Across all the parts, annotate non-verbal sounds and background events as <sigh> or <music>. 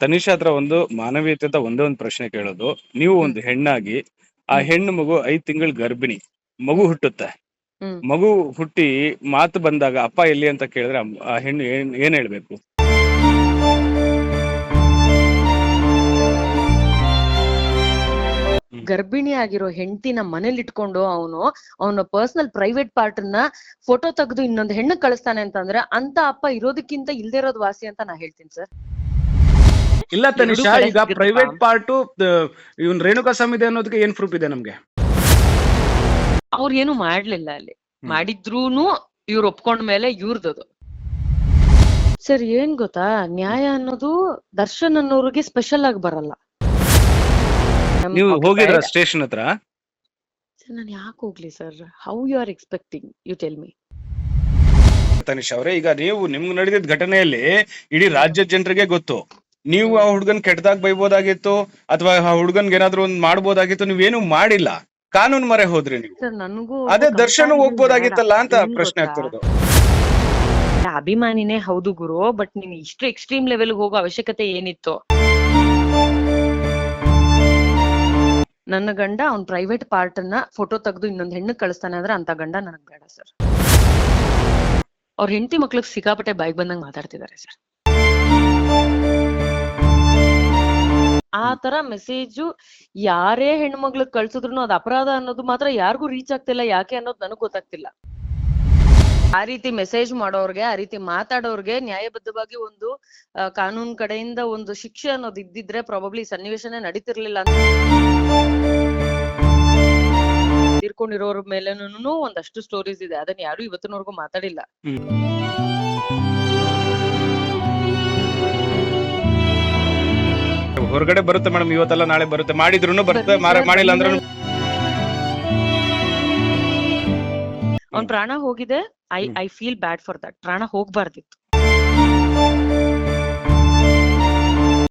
ತನಿಷಾ ಹತ್ರ ಒಂದು ಮಾನವೀಯತೆ ಅಂತ ಒಂದೇ ಒಂದು ಪ್ರಶ್ನೆ ಕೇಳೋದು. ನೀವು ಒಂದು ಹೆಣ್ಣಾಗಿ ಆ. ಹೆಣ್ಣು ಮಗು ಐದ್ ತಿಂಗಳ ಗರ್ಭಿಣಿ ಮಗು ಹುಟ್ಟುತ್ತೆ. ಮಗು ಹುಟ್ಟಿ ಮಾತು ಬಂದಾಗ ಅಪ್ಪ ಎಲ್ಲಿ ಅಂತ ಕೇಳಿದ್ರೆ ಆ ಹೆಣ್ಣು ಏನ್ ಏನ್ ಹೇಳ್ಬೇಕು? ಗರ್ಭಿಣಿ ಆಗಿರೋ ಹೆಂಡತಿನ ಮನೇಲಿ ಇಟ್ಕೊಂಡು ಅವನು ಅವನ ಪರ್ಸನಲ್ ಪ್ರೈವೇಟ್ ಪಾರ್ಟ್ನ ಫೋಟೋ ತೆಗೆದು ಇನ್ನೊಂದು ಹೆಣ್ಣು ಕಳಿಸ್ತಾನೆ ಅಂತಂದ್ರೆ ಅಂತ ಅಪ್ಪ ಇರೋದಕ್ಕಿಂತ ಇಲ್ದೇ ಇರೋದು ವಾಸಿ ಅಂತ ನಾ ಹೇಳ್ತೀನಿ ಸರ್. ಇಲ್ಲ ತನಿಷಾ ಈಗ ಪ್ರೈವೇಟ್ ಪಾರ್ಟ್ ಇವನ್ ರೇಣುಕಾ ಸಮಿತಿ ಅನ್ನೋದಕ್ಕೆ ಏನ್ ಪ್ರೂಫ್ ಇದೆ ನಮ್ಗೆ? ಅವ್ರ ಏನು ಮಾಡ್ಲಿಲ್ಲ ಅಲ್ಲಿ. ಮಾಡಿದ್ರೂನು ಇವ್ರು ಒಪ್ಕೊಂಡ ಮೇಲೆ ಇವ್ರದ್ದು. ಸರ್ ಏನ್ ಗೊತ್ತಾ? ನ್ಯಾಯ ಅನ್ನೋದು ದರ್ಶನ್ ಅನ್ನೋರಿಗೆ ಸ್ಪೆಷಲ್ ಆಗಿ ಬರಲ್ಲ. ನೀವು ಹೋಗಿದ್ರ ಸ್ಟೇಷನ್ ಹತ್ರ? ಸರ್ ನಾನ್ ಯಾಕೆ ಹೋಗ್ಲಿ sir? How you are expecting you tell me Tanish ಅವರೇ ಈಗ ನೀವು ನಿಮ್ಗೆ ನಡೆದಿದ್ದ ಘಟನೆಯಲ್ಲಿ ಇಡೀ ರಾಜ್ಯ ಜನರಿಗೆ ಗೊತ್ತು. ನೀವು ಆ ಹುಡುಗನ್ ಕೆಟ್ಟದಾಗ ಬೈಬೋದಾಗಿತ್ತು ಅಥವಾ ಆ ಹುಡ್ಗನ್ಗೆ ಏನಾದ್ರು ಒಂದ್ ಮಾಡ್ಬೋದಾಗಿತ್ತು ನೀವೇನು ಮಾಡಿಲ್ಲ. ಕಾನೂನು ಮರೆ ಹೋದ್ರಿ ನೀವು. ಸರ್ ನನಗೂ ಅದೇ ದರ್ಶನ ಹೋಗ್ಬೋದಾಗಿತ್ತಲ್ಲ ಅಂತ ಪ್ರಶ್ನೆ? ಆಗ್ತಿರೋದು. ಅಭಿಮಾನಿನೇ ಹೌದು ಗುರು ಬಟ್ ನೀನ್ ಇಷ್ಟು ಎಕ್ಸ್ಟ್ರೀಮ್ ಲೆವೆಲ್ ಹೋಗೋ ಅವಶ್ಯಕತೆ ಏನಿತ್ತು? ನನ್ನ ಗಂಡ ಅವ್ನ್ ಪ್ರೈವೇಟ್ ಪಾರ್ಟ್ ಅನ್ನ ಫೋಟೋ ತೆಗೆದು ಇನ್ನೊಂದ್ ಹೆಣ್ಣು ಕಳಿಸ್ತಾನೆ ಅಂದ್ರೆ ಅಂತ ಗಂಡ ನನಗ್ ಬೇಡ ಸರ್. ಅವ್ರ ಹೆಂಡತಿ ಮಕ್ಳಿಗೆ ಸಿಕ್ಕಾಪಟ್ಟೆ ಬಾಯಿಗೆ ಬಂದಂಗ್ ಮಾತಾಡ್ತಿದ್ದಾರೆ ಸರ್. ಆ ತರ ಮೆಸೇಜು ಯಾರೇ ಹೆಣ್ಮಗ್ಳಿಗೆ ಕಳ್ಸಿದ್ರು ಅದು ಅಪರಾಧ ಅನ್ನೋದು ಮಾತ್ರ ಯಾರಿಗೂ ರೀಚ್ ಆಗ್ತಿಲ್ಲ ಯಾಕೆ ಅನ್ನೋದು ನನಗ್ ಗೊತ್ತಾಗ್ತಿಲ್ಲ. ಆ ರೀತಿ ಮೆಸೇಜ್ ಮಾಡೋರ್ಗೆ ಆ ರೀತಿ ಮಾತಾಡೋರ್ಗೆ ನ್ಯಾಯಬದ್ಧವಾಗಿ ಒಂದು ಕಾನೂನು ಕಡೆಯಿಂದ ಒಂದು ಶಿಕ್ಷೆ ಅನ್ನೋದು ಇದ್ದಿದ್ರೆ ಪ್ರಾಬಬ್ಲಿ ಸನ್ನಿವೇಶನೇ ನಡೀತಿರ್ಲಿಲ್ಲ ಅಂತ ತೀರ್ಕೊಂಡಿರೋರ್ ಮೇಲೆನೂ ಒಂದಷ್ಟು ಸ್ಟೋರೀಸ್ ಇದೆ. ಅದನ್ನ ಯಾರು ಇವತ್ತಿನವರೆಗೂ ಮಾತಾಡಿಲ್ಲ. ಹೊರಗಡೆ ಬರುತ್ತೆ ಮೇಡಮ್ ಇವತ್ತೆಲ್ಲ ನಾಳೆ ಬರುತ್ತೆ ಮಾಡಿದ್ರು ಬರುತ್ತೆ ಮಾರ- ಮಾಡಿಲ್ಲ ಅಂದ್ರೆ ಅವ್ನ್ ಪ್ರಾಣ ಹೋಗಿದೆ I hmm. I feel bad for that ಪ್ರಾಣ ಹೋಗ್ಬಾರ್ದಿತ್ತು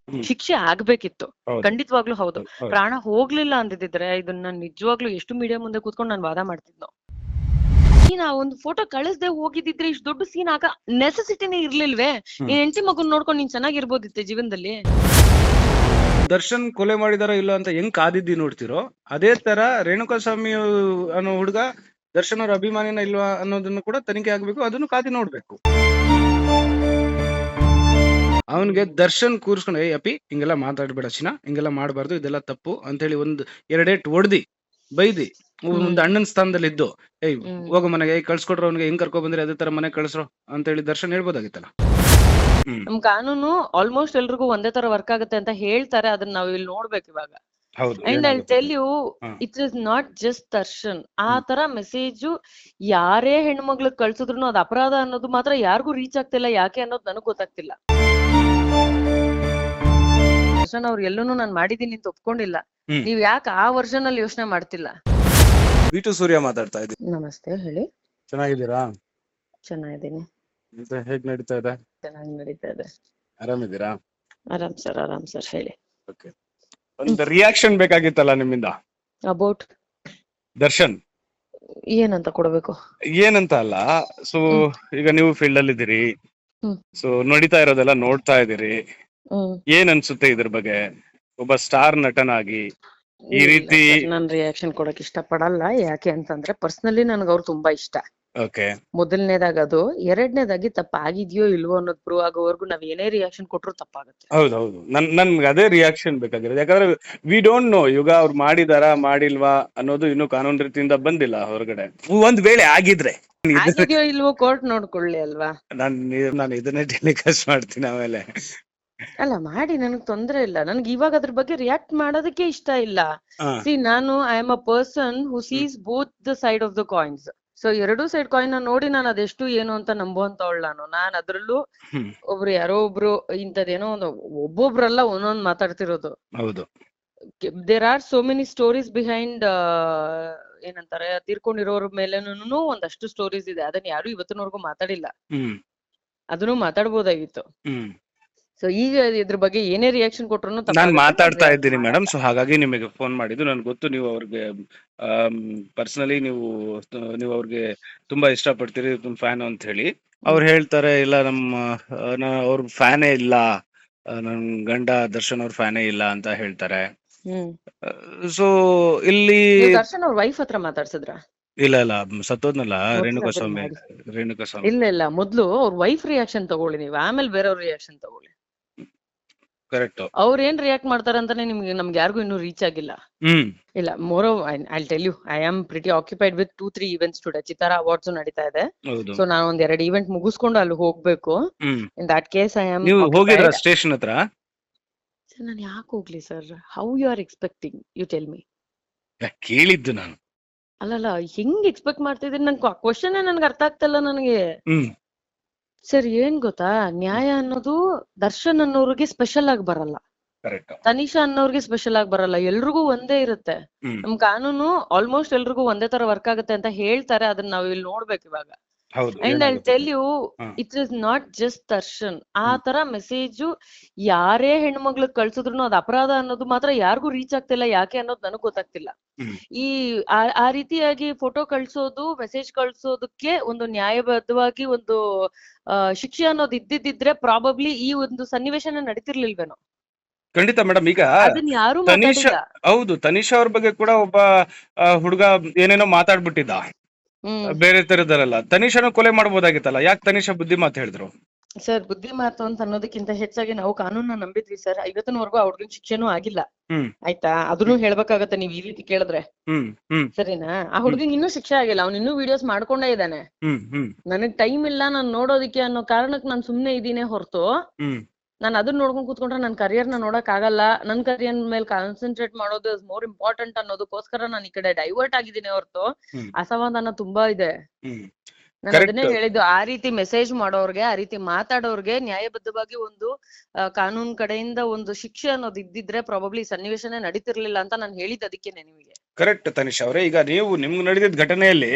ಹ್ಮ್. ಶಿಕ್ಷೆ ಆಗ್ಬೇಕಿತ್ತು ಹೌದು. ಖಂಡಿತವಾಗ್ಲೂ ಹೌದು ಹೌದು. ಪ್ರಾಣ ಹೋಗ್ಲಿಲ್ಲ ಅಂದಿದ್ರೆ ಇದನ್ನ ನಿಜವಾಗ್ಲೂ ಎಷ್ಟು ಮೀಡಿಯಾ ಮುಂದೆ ಕೂತ್ಕೊಂಡು ನಾನು ವಾದ ಮಾಡ್ತಿದ್ನೋ ನೀನ್ ಆ ಒಂದು ಫೋಟೋ ಕಳಿಸ್ದೆ ಹೋಗಿದ್ದಿದ್ರೆ ಇಷ್ಟು ದೊಡ್ಡ ಸೀನ್ ಆಗ ನೆಸೆಸಿಟಿನೇ ಇರ್ಲಿಲ್ವೇ ಹ್ಮ್. ನೀನ್ ಹೆಂಡತಿ ಮಗುನ್ ನೋಡ್ಕೊಂಡು ನೀನ್ ಚೆನ್ನಾಗಿರ್ಬೋದಿತ್ತೆ ಜೀವನದಲ್ಲಿ ದರ್ಶನ್ ಕೊಲೆ ಮಾಡಿದಾರ ಇಲ್ಲ ಅಂತ ಹೆಂಗ್ ಕಾದಿದ್ದಿ ನೋಡ್ತಿರೋ? ಅದೇ ತರ ರೇಣುಕಾ ಸ್ವಾಮಿ ಅನ್ನೋ ಹುಡುಗ ದರ್ಶನ್ ಅವ್ರ ಅಭಿಮಾನಿನ ಇಲ್ವಾ ಅನ್ನೋದನ್ನು ಕೂಡ ತನಿಖೆ ಆಗ್ಬೇಕು ಅದನ್ನು ಕಾದಿ ನೋಡ್ಬೇಕು. ಅವನಿಗೆ ದರ್ಶನ್ ಕೂರ್ಸ್ಕೊಂಡು ಏ ಅಪಿ ಹಿಂಗೆಲ್ಲ ಮಾತಾಡ್ಬೇಡ ಚಿನ್ನ ಹಿಂಗೆಲ್ಲ ಮಾಡಬಾರ್ದು ಇದೆಲ್ಲ ತಪ್ಪು ಅಂತ ಹೇಳಿ ಒಂದ್ ಎರಡೇಟ್ ಹೊಡ್ದಿ ಬೈದಿ. ಒಂದು ಅಣ್ಣನ ಸ್ಥಾನದಲ್ಲಿ ಇದ್ದು ಏಯ್ ಹೋಗ ಮನೆಗೆ ಕಳ್ಸಿಕೊಟ್ರ ಅವ್ನಿಗೆ ಹೆಂಗ್ ಕರ್ಕೊ ಬಂದ್ರೆ ಅದೇ ತರ ಮನೆ ಕಳ್ಸ್ರೋ ಅಂತ ಹೇಳಿ ದರ್ಶನ್ ಹೇಳ್ಬೋದಾಗಿತ್ತಲ್ಲ. ನಮ್ ಕಾನೂನು ಆಲ್ಮೋಸ್ಟ್ ಎಲ್ರಿಗೂ ಒಂದೇ ತರ ವರ್ಕ್ ಆಗುತ್ತೆ ಅಂತ ಹೇಳ್ತಾರೆ ಅದನ್ನ ನಾವ್ ಇಲ್ಲಿ ನೋಡ್ಬೇಕು ಇವಾಗ. And I tell you. It is not just Darshan. ಆ ತರ ಮೆಸೇಜು ಯಾರೇ ಹೆಣ್ಮಗ್ಳಿಗೆ ಕಳ್ಸಿದ್ರು ಅದು ಅಪರಾಧ ಅನ್ನೋದು ಮಾತ್ರ ಯಾರಿಗೂ ರೀಚ್ ಆಗ್ತಿಲ್ಲ ಯಾಕೆ ಅನ್ನೋದು ನನಗ್ ಗೊತ್ತಾಗ್ತಿಲ್ಲ. ದರ್ಶನ್ ಅವ್ರು ಎಲ್ಲೂ ನಾನ್ ಮಾಡಿದೀನಿ ಅಂತ ಒಪ್ಕೊಂಡಿಲ್ಲ. ನೀವ್ ಯಾಕೆ ಆ ವರ್ಷನ್ ಅಲ್ಲಿ ಯೋಚನೆ ಮಾಡ್ತಿಲ್ಲ? ಬಿಟು ಸೂರ್ಯ ಮಾತಾಡ್ತಾ ಇದ್ದೀನಿ ನಮಸ್ತೆ ಹೇಳಿ. ಚೆನ್ನಾಗಿದ್ದೀರಾ? ಚೆನ್ನಾಗಿದ್ದೀನಿ. ಮತ್ತೆ ಹೇಗ್ ನಡೀತಾ ಇದೆ? ಚೆನ್ನಾಗಿ ನಡೀತಾ ಇದೆ. ಆರಾಮಿದ್ದೀರಾ? ಆರಾಮ್ ಸರ್ ಆರಾಮ್ ಸರ್ ಹೇಳಿ. ಓಕೆ. ಒಂದು ರಿಯಾಕ್ಷನ್ ಬೇಕಾಗಿತ್ತಲ್ಲ ನಿಮ್ಮಿಂದ? ಅಬೌಟ್ ದರ್ಶನ್? ಏನಂತ ಕೊಡಬೇಕು? ಏನಂತ ಅಲ್ಲ ಸೊ ಈಗ ನೀವು ಫೀಲ್ಡ್ ಅಲ್ಲಿ ಇದ್ದೀರಿ. ಹ್ಮ್. ಸೊ ನಡೀತಾ ಇರೋದೆಲ್ಲ ನೋಡ್ತಾ ಇದ್ದೀರಿ. ಹ್ಮ್. ಏನ್ ಅನ್ಸುತ್ತೆ ಇದ್ರ ಬಗ್ಗೆ? ಒಬ್ಬ ಸ್ಟಾರ್ ನಟನಾಗಿ ಈ ರೀತಿ ನಾನು ರಿಯಾಕ್ಷನ್ ಕೊಡಕ್ ಇಷ್ಟ ಪಡಲ್ಲ ಯಾಕೆ ಅಂತಂದ್ರೆ ಪರ್ಸನಲಿ ನನ್ಗೆ ಅವ್ರು ತುಂಬಾ ಇಷ್ಟ. ಓಕೆ. ಮೊದಲನೇದಾಗ ಅದು ಎರಡನೇದಾಗಿ ತಪ್ಪಾಗಿದ್ಯೋ ಇಲ್ವೋ ಅನ್ನೋದು ಪ್ರೂವ್ ಆಗೋವರೆಗೂ ನಾವ್ ಏನೇ ರಿಯಾಕ್ಷನ್ ಕೊಟ್ರು ತಪ್ಪಾಗುತ್ತೆ. ಹೌದೌದು. ನನ್ ನನ್ಗೆ ಅದೇ ರಿಯಾಕ್ಷನ್ ಬೇಕಾಗಿರೋದು. ಯಾಕಂದ್ರೆ ವಿ ಡೋಂಟ್ ನೋ ಯುಗ ಅವ್ರು ಮಾಡಿದಾರಾ ಮಾಡಿಲ್ವಾ ಅನ್ನೋದು ಇನ್ನು ಕಾನೂನು ರೀತಿಯಿಂದ ಬಂದಿಲ್ಲ ಹೊರಗಡೆ. ಒಂದ್ ವೇಳೆ ಆಗಿದ್ರೆ. <laughs> ಆಗಿದ್ಯೋ ಇಲ್ವೋ ಕೋರ್ಟ್ ನೋಡ್ಕೊಳ್ಳಿ ಅಲ್ವಾ? ನಾನು ನಾನು ಇದನ್ನೇ ಟೆಲಿಕಾಸ್ಟ್ ಮಾಡ್ತೀನಿ ಆಮೇಲೆ. ಅಲ್ಲ ಮಾಡಿ ನನಗ್ ತೊಂದ್ರೆ ಇಲ್ಲ. ನನ್ಗೆ ಇವಾಗ ಅದ್ರ ಬಗ್ಗೆ ರಿಯಾಕ್ಟ್ ಮಾಡೋದಕ್ಕೆ ಇಷ್ಟ ಇಲ್ಲ. ಸಿ ನಾನು I am a person who sees both the side of the coins so ಎರಡೂ ಸೈಡ್ ಕಾಯಿನ್ ನೋಡಿ ನಾನು ಅದೆಷ್ಟು ಏನು ಅಂತ ನಂಬುವಂತವಳು ನಾನು. ನಾನ್ ಅದ್ರಲ್ಲೂ ಒಬ್ರು ಯಾರೋ ಒಬ್ರು ಇಂಥದ್ದೇನೋ ಒಂದು ಒಬ್ಬೊಬ್ರಲ್ಲ ಒಂದೊಂದ್ ಮಾತಾಡ್ತಿರೋದು. ಹೌದು. There are so many stories behind ಏನಂತಾರೆ ತೀರ್ಕೊಂಡಿರೋರ್ ಮೇಲೆನೂ ಒಂದಷ್ಟು ಸ್ಟೋರೀಸ್ ಇದೆ. ಅದನ್ನ ಯಾರು ಇವತ್ತಿನವರೆಗೂ ಮಾತಾಡಿಲ್ಲ. ಅದನ್ನು ಮಾತಾಡ್ಬೋದಾಗಿತ್ತು. ಸೊ ಈಗ ಇದ್ರ ಬಗ್ಗೆ ಏನೇ ರಿಯಾಕ್ಷನ್ ಕೊಟ್ರು ನಾನು ಮಾತಾಡ್ತಾ ಇದ್ದೀನಿ ಮೇಡಮ್ ಸೊ ಹಾಗಾಗಿ ನಿಮಗೆ ಫೋನ್ ಮಾಡಿದ್ದು. ನನ್ಗೆ ಗೊತ್ತು ನೀವು ಅವ್ರಿಗೆ ಪರ್ಸನಲಿ ನೀವು ನೀವು ಅವ್ರಿಗೆ ತುಂಬಾ ಇಷ್ಟಪಡ್ತೀರಿ ತುಂಬ ಫ್ಯಾನ್ ಅಂತ ಹೇಳಿ. ಅವ್ರು ಹೇಳ್ತಾರೆ ಇಲ್ಲ ನಮ್ಮ ಅವ್ರ ಫ್ಯಾನೇ ಇಲ್ಲ. ನನ್ ಗಂಡ ದರ್ಶನ್ ಅವ್ರ ಫ್ಯಾನೇ ಇಲ್ಲ ಅಂತ ಹೇಳ್ತಾರೆ. ಸೊ ಇಲ್ಲಿ ದರ್ಶನ್ ಅವ್ರ ವೈಫ್ ಹತ್ರ ಮಾತಾಡ್ಸಿದ್ರ? ಇಲ್ಲ ಇಲ್ಲ. ಸತ್ತೋದ್ನಲ್ಲ ರೇಣುಕಾ ಸ್ವಾಮಿ. ರೇಣುಕಾ ಸ್ವಾಮಿ. ಇಲ್ಲ ಇಲ್ಲ. ಮೊದ್ಲು ಅವ್ರ ವೈಫ್ ರಿಯಾಕ್ಷನ್ ತಗೊಳ್ಳಿ ನೀವು. ಆಮೇಲೆ ಬೇರೆಯವ್ರ ರಿಯಾಕ್ಷನ್ ತಗೊಳ್ಳಿ. ಕರೆಕ್ಟ್ ಅವ್ರ ಏನ್ ರಿಯಾಕ್ಟ್ ಮಾಡ್ತಾರೆ ಅಂತಾನೆ ನಿಮ್ಗೆ ನಮ್ಗೆ ಯಾರಿಗೂ ಇನ್ನೂ ರೀಚ್ ಆಗಿಲ್ಲ. ಹ್ಮ್. ಇಲ್ಲ more I tell you I am pretty occupied with two three events today Chittara awards ನಡೀತಾ ಇದೆ. ಹೌದು. ಸೊ ನಾನು ಒಂದ್ ಎರಡು ಇವೆಂಟ್ ಮುಗಿಸ್ಕೊಂಡು ಅಲ್ಲಿ ಹೋಗ್ಬೇಕು. ಹ್ಮ್. In that case I am ನೀವು ಹೋಗಿದ್ರ ಸ್ಟೇಷನ್ ಹತ್ರ? ನಾನು ಯಾಕೆ ಹೋಗ್ಲಿ sir? How you are expecting you tell me ನಾ ಕೇಳಿದ್ದು ನಾನು. ಅಲ್ಲಲ್ಲ ಹೆಂಗ್ ಎಕ್ಸ್ಪೆಕ್ಟ್ ಮಾಡ್ತಿದ್ದೀನಿ ನನ್ ಕ್ವಶನ್ ನನ್ಗೆ ಅರ್ಥ ಆಗ್ತಿಲ್ಲ ನನಗೆ. ಹ್ಮ್. ಸರ್ ಏನ್ ಗೊತ್ತಾ? ನ್ಯಾಯ ಅನ್ನೋದು ದರ್ಶನ್ ಅನ್ನೋರಿಗೆ ಸ್ಪೆಷಲ್ ಆಗಿ ಬರಲ್ಲ. ತನಿಷಾ ಅನ್ನೋರಿಗೆ ಸ್ಪೆಷಲ್ ಆಗಿ ಬರಲ್ಲ. ಎಲ್ರಿಗೂ ಒಂದೇ ಇರುತ್ತೆ. ನಮ್ ಕಾನೂನು ಆಲ್ಮೋಸ್ಟ್ ಎಲ್ರಿಗೂ ಒಂದೇ ತರ ವರ್ಕ್ ಆಗುತ್ತೆ ಅಂತ ಹೇಳ್ತಾರೆ. ಅದನ್ನ ನಾವ್ ಇಲ್ಲಿ ನೋಡ್ಬೇಕು ಇವಾಗ. And I? Tell you. It is not just Darshan ಆ. ತರ ಮೆಸೇಜ್ ಯಾರೇ ಹೆಣ್ಮಗ್ಳು ಕಳ್ಸಿದ್ರು ಅದು ಅಪರಾಧ ಅನ್ನೋದು ಮಾತ್ರ ಯಾರಿಗೂ ರೀಚ್ ಆಗ್ತಿಲ್ಲ ಯಾಕೆ ಅನ್ನೋದು ನನಗ್ ಗೊತ್ತಾಗ್ತಿಲ್ಲ. ಈ ಆ ರೀತಿಯಾಗಿ ಫೋಟೋ ಕಳ್ಸೋದು ಮೆಸೇಜ್ ಕಳ್ಸೋದಕ್ಕೆ ಒಂದು ನ್ಯಾಯಬದ್ಧವಾಗಿ ಒಂದು ಶಿಕ್ಷೆ ಅನ್ನೋದು ಇದ್ದಿದ್ದಿದ್ರೆ ಪ್ರಾಬಬ್ಲಿ ಈ ಒಂದು ಸನ್ನಿವೇಶನ ನಡೀತಿರ್ಲಿಲ್ವೇನೋ ಖಂಡಿತ ಮೇಡಮ್ ಈಗ ತನಿಷಾ ಹೌದು ತನಿಷಾ ಅವ್ರ ಬಗ್ಗೆ ಕೂಡ ಒಬ್ಬ ಹುಡುಗ ಏನೇನೋ ಮಾತಾಡ್ಬಿಟ್ಟಿದ್ದ ಬೇರೆ ತರದಲ್ಲ ತನಿಷನು ಕೊಲೆ ಮಾಡಬಹುದಾಗಿತ್ತಲ್ಲ ಯಾಕೆ ತನಿಷ ಬುದ್ಧಿ ಮಾತು ಹೇಳಿದ್ರು? ಸರ್ ಬುದ್ಧಿ ಮಾತು ಅಂತ ಅನ್ನೋದಕ್ಕಿಂತ ಹೆಚ್ಚಾಗಿ ನಾವು ಕಾನೂನ ನಂಬಿದ್ವಿ ಸರ್. ಇವತ್ತಿನವರೆಗೂ ಆ ಹುಡ್ಗನ್ ಶಿಕ್ಷೆನೂ ಆಗಿಲ್ಲ. ಆಯ್ತಾ? ಅದನ್ನು ಹೇಳ್ಬೇಕಾಗತ್ತೆ ನೀವ್ ಈ ರೀತಿ ಕೇಳಿದ್ರೆ. ಸರಿನಾ? ಆ ಹುಡುಗಿಗೆ ಇನ್ನೂ ಶಿಕ್ಷೆ ಆಗಿಲ್ಲ. ಅವ್ನು ಇನ್ನೂ ವಿಡಿಯೋಸ್ ಮಾಡ್ಕೊಂಡೇ ಇದ್ದಾನೆ. ನನಗ್ ಟೈಮ್ ಇಲ್ಲ ನಾನ್ ನೋಡೋದಿಕ್ಕೆ ಅನ್ನೋ ಕಾರಣಕ್ಕೆ ನಾನ್ ಸುಮ್ನೆ ಇದೀನಿ ಹೊರತು. ನಾನ್ ಅದನ್ನ ನೋಡ್ಕೊಂಡ್ ಕೂತ್ಕೊಂಡ್ರೆ ನನ್ ಕರಿಯರ್ನ ನೋಡಕ್ ಆಗಲ್ಲ. ನನ್ ಕರಿಯರ್ ಮೇಲೆ ಕಾನ್ಸಂಟ್ರೇಟ್ ಮಾಡೋದು ಇಸ್ ಮೋರ್ ಇಂಪಾರ್ಟೆಂಟ್ ಅನ್ನೋದಕ್ಕೋಸ್ಕರ ನಾನು ಈ ಕಡೆ ಡೈವರ್ಟ್ ಆಗಿದ್ದೀನಿ ಹೊರತು. ಅಸಮಾಧಾನ ತುಂಬಾ ಇದೆ. ನಾನ್ ನಾನು ಅದನ್ನೇ ಹೇಳಿದ್ದು ಆ ರೀತಿ ಮೆಸೇಜ್ ಮಾಡೋರ್ಗೆ ಆ ರೀತಿ ಮಾತಾಡೋರ್ಗೆ ನ್ಯಾಯಬದ್ಧವಾಗಿ ಒಂದು ಕಾನೂನ್ ಕಡೆಯಿಂದ ಒಂದು ಶಿಕ್ಷೆ ಅನ್ನೋದು ಇದ್ದಿದ್ರೆ ಪ್ರಾಬಬ್ಲಿ ಸನ್ನಿವೇಶನೇ ನಡೀತಿರ್ಲಿಲ್ಲ ಅಂತ ನಾನು ಹೇಳಿದ್ ಅದಕ್ಕೇನೆ ನಿಮಗೆ. ಕರೆಕ್ಟ್ ತನಿಷ್ ಅವರೇ. ಈಗ ನೀವು ನಿಮ್ಗೆ ನಡೆದಿದ್ದ ಘಟನೆಯಲ್ಲಿ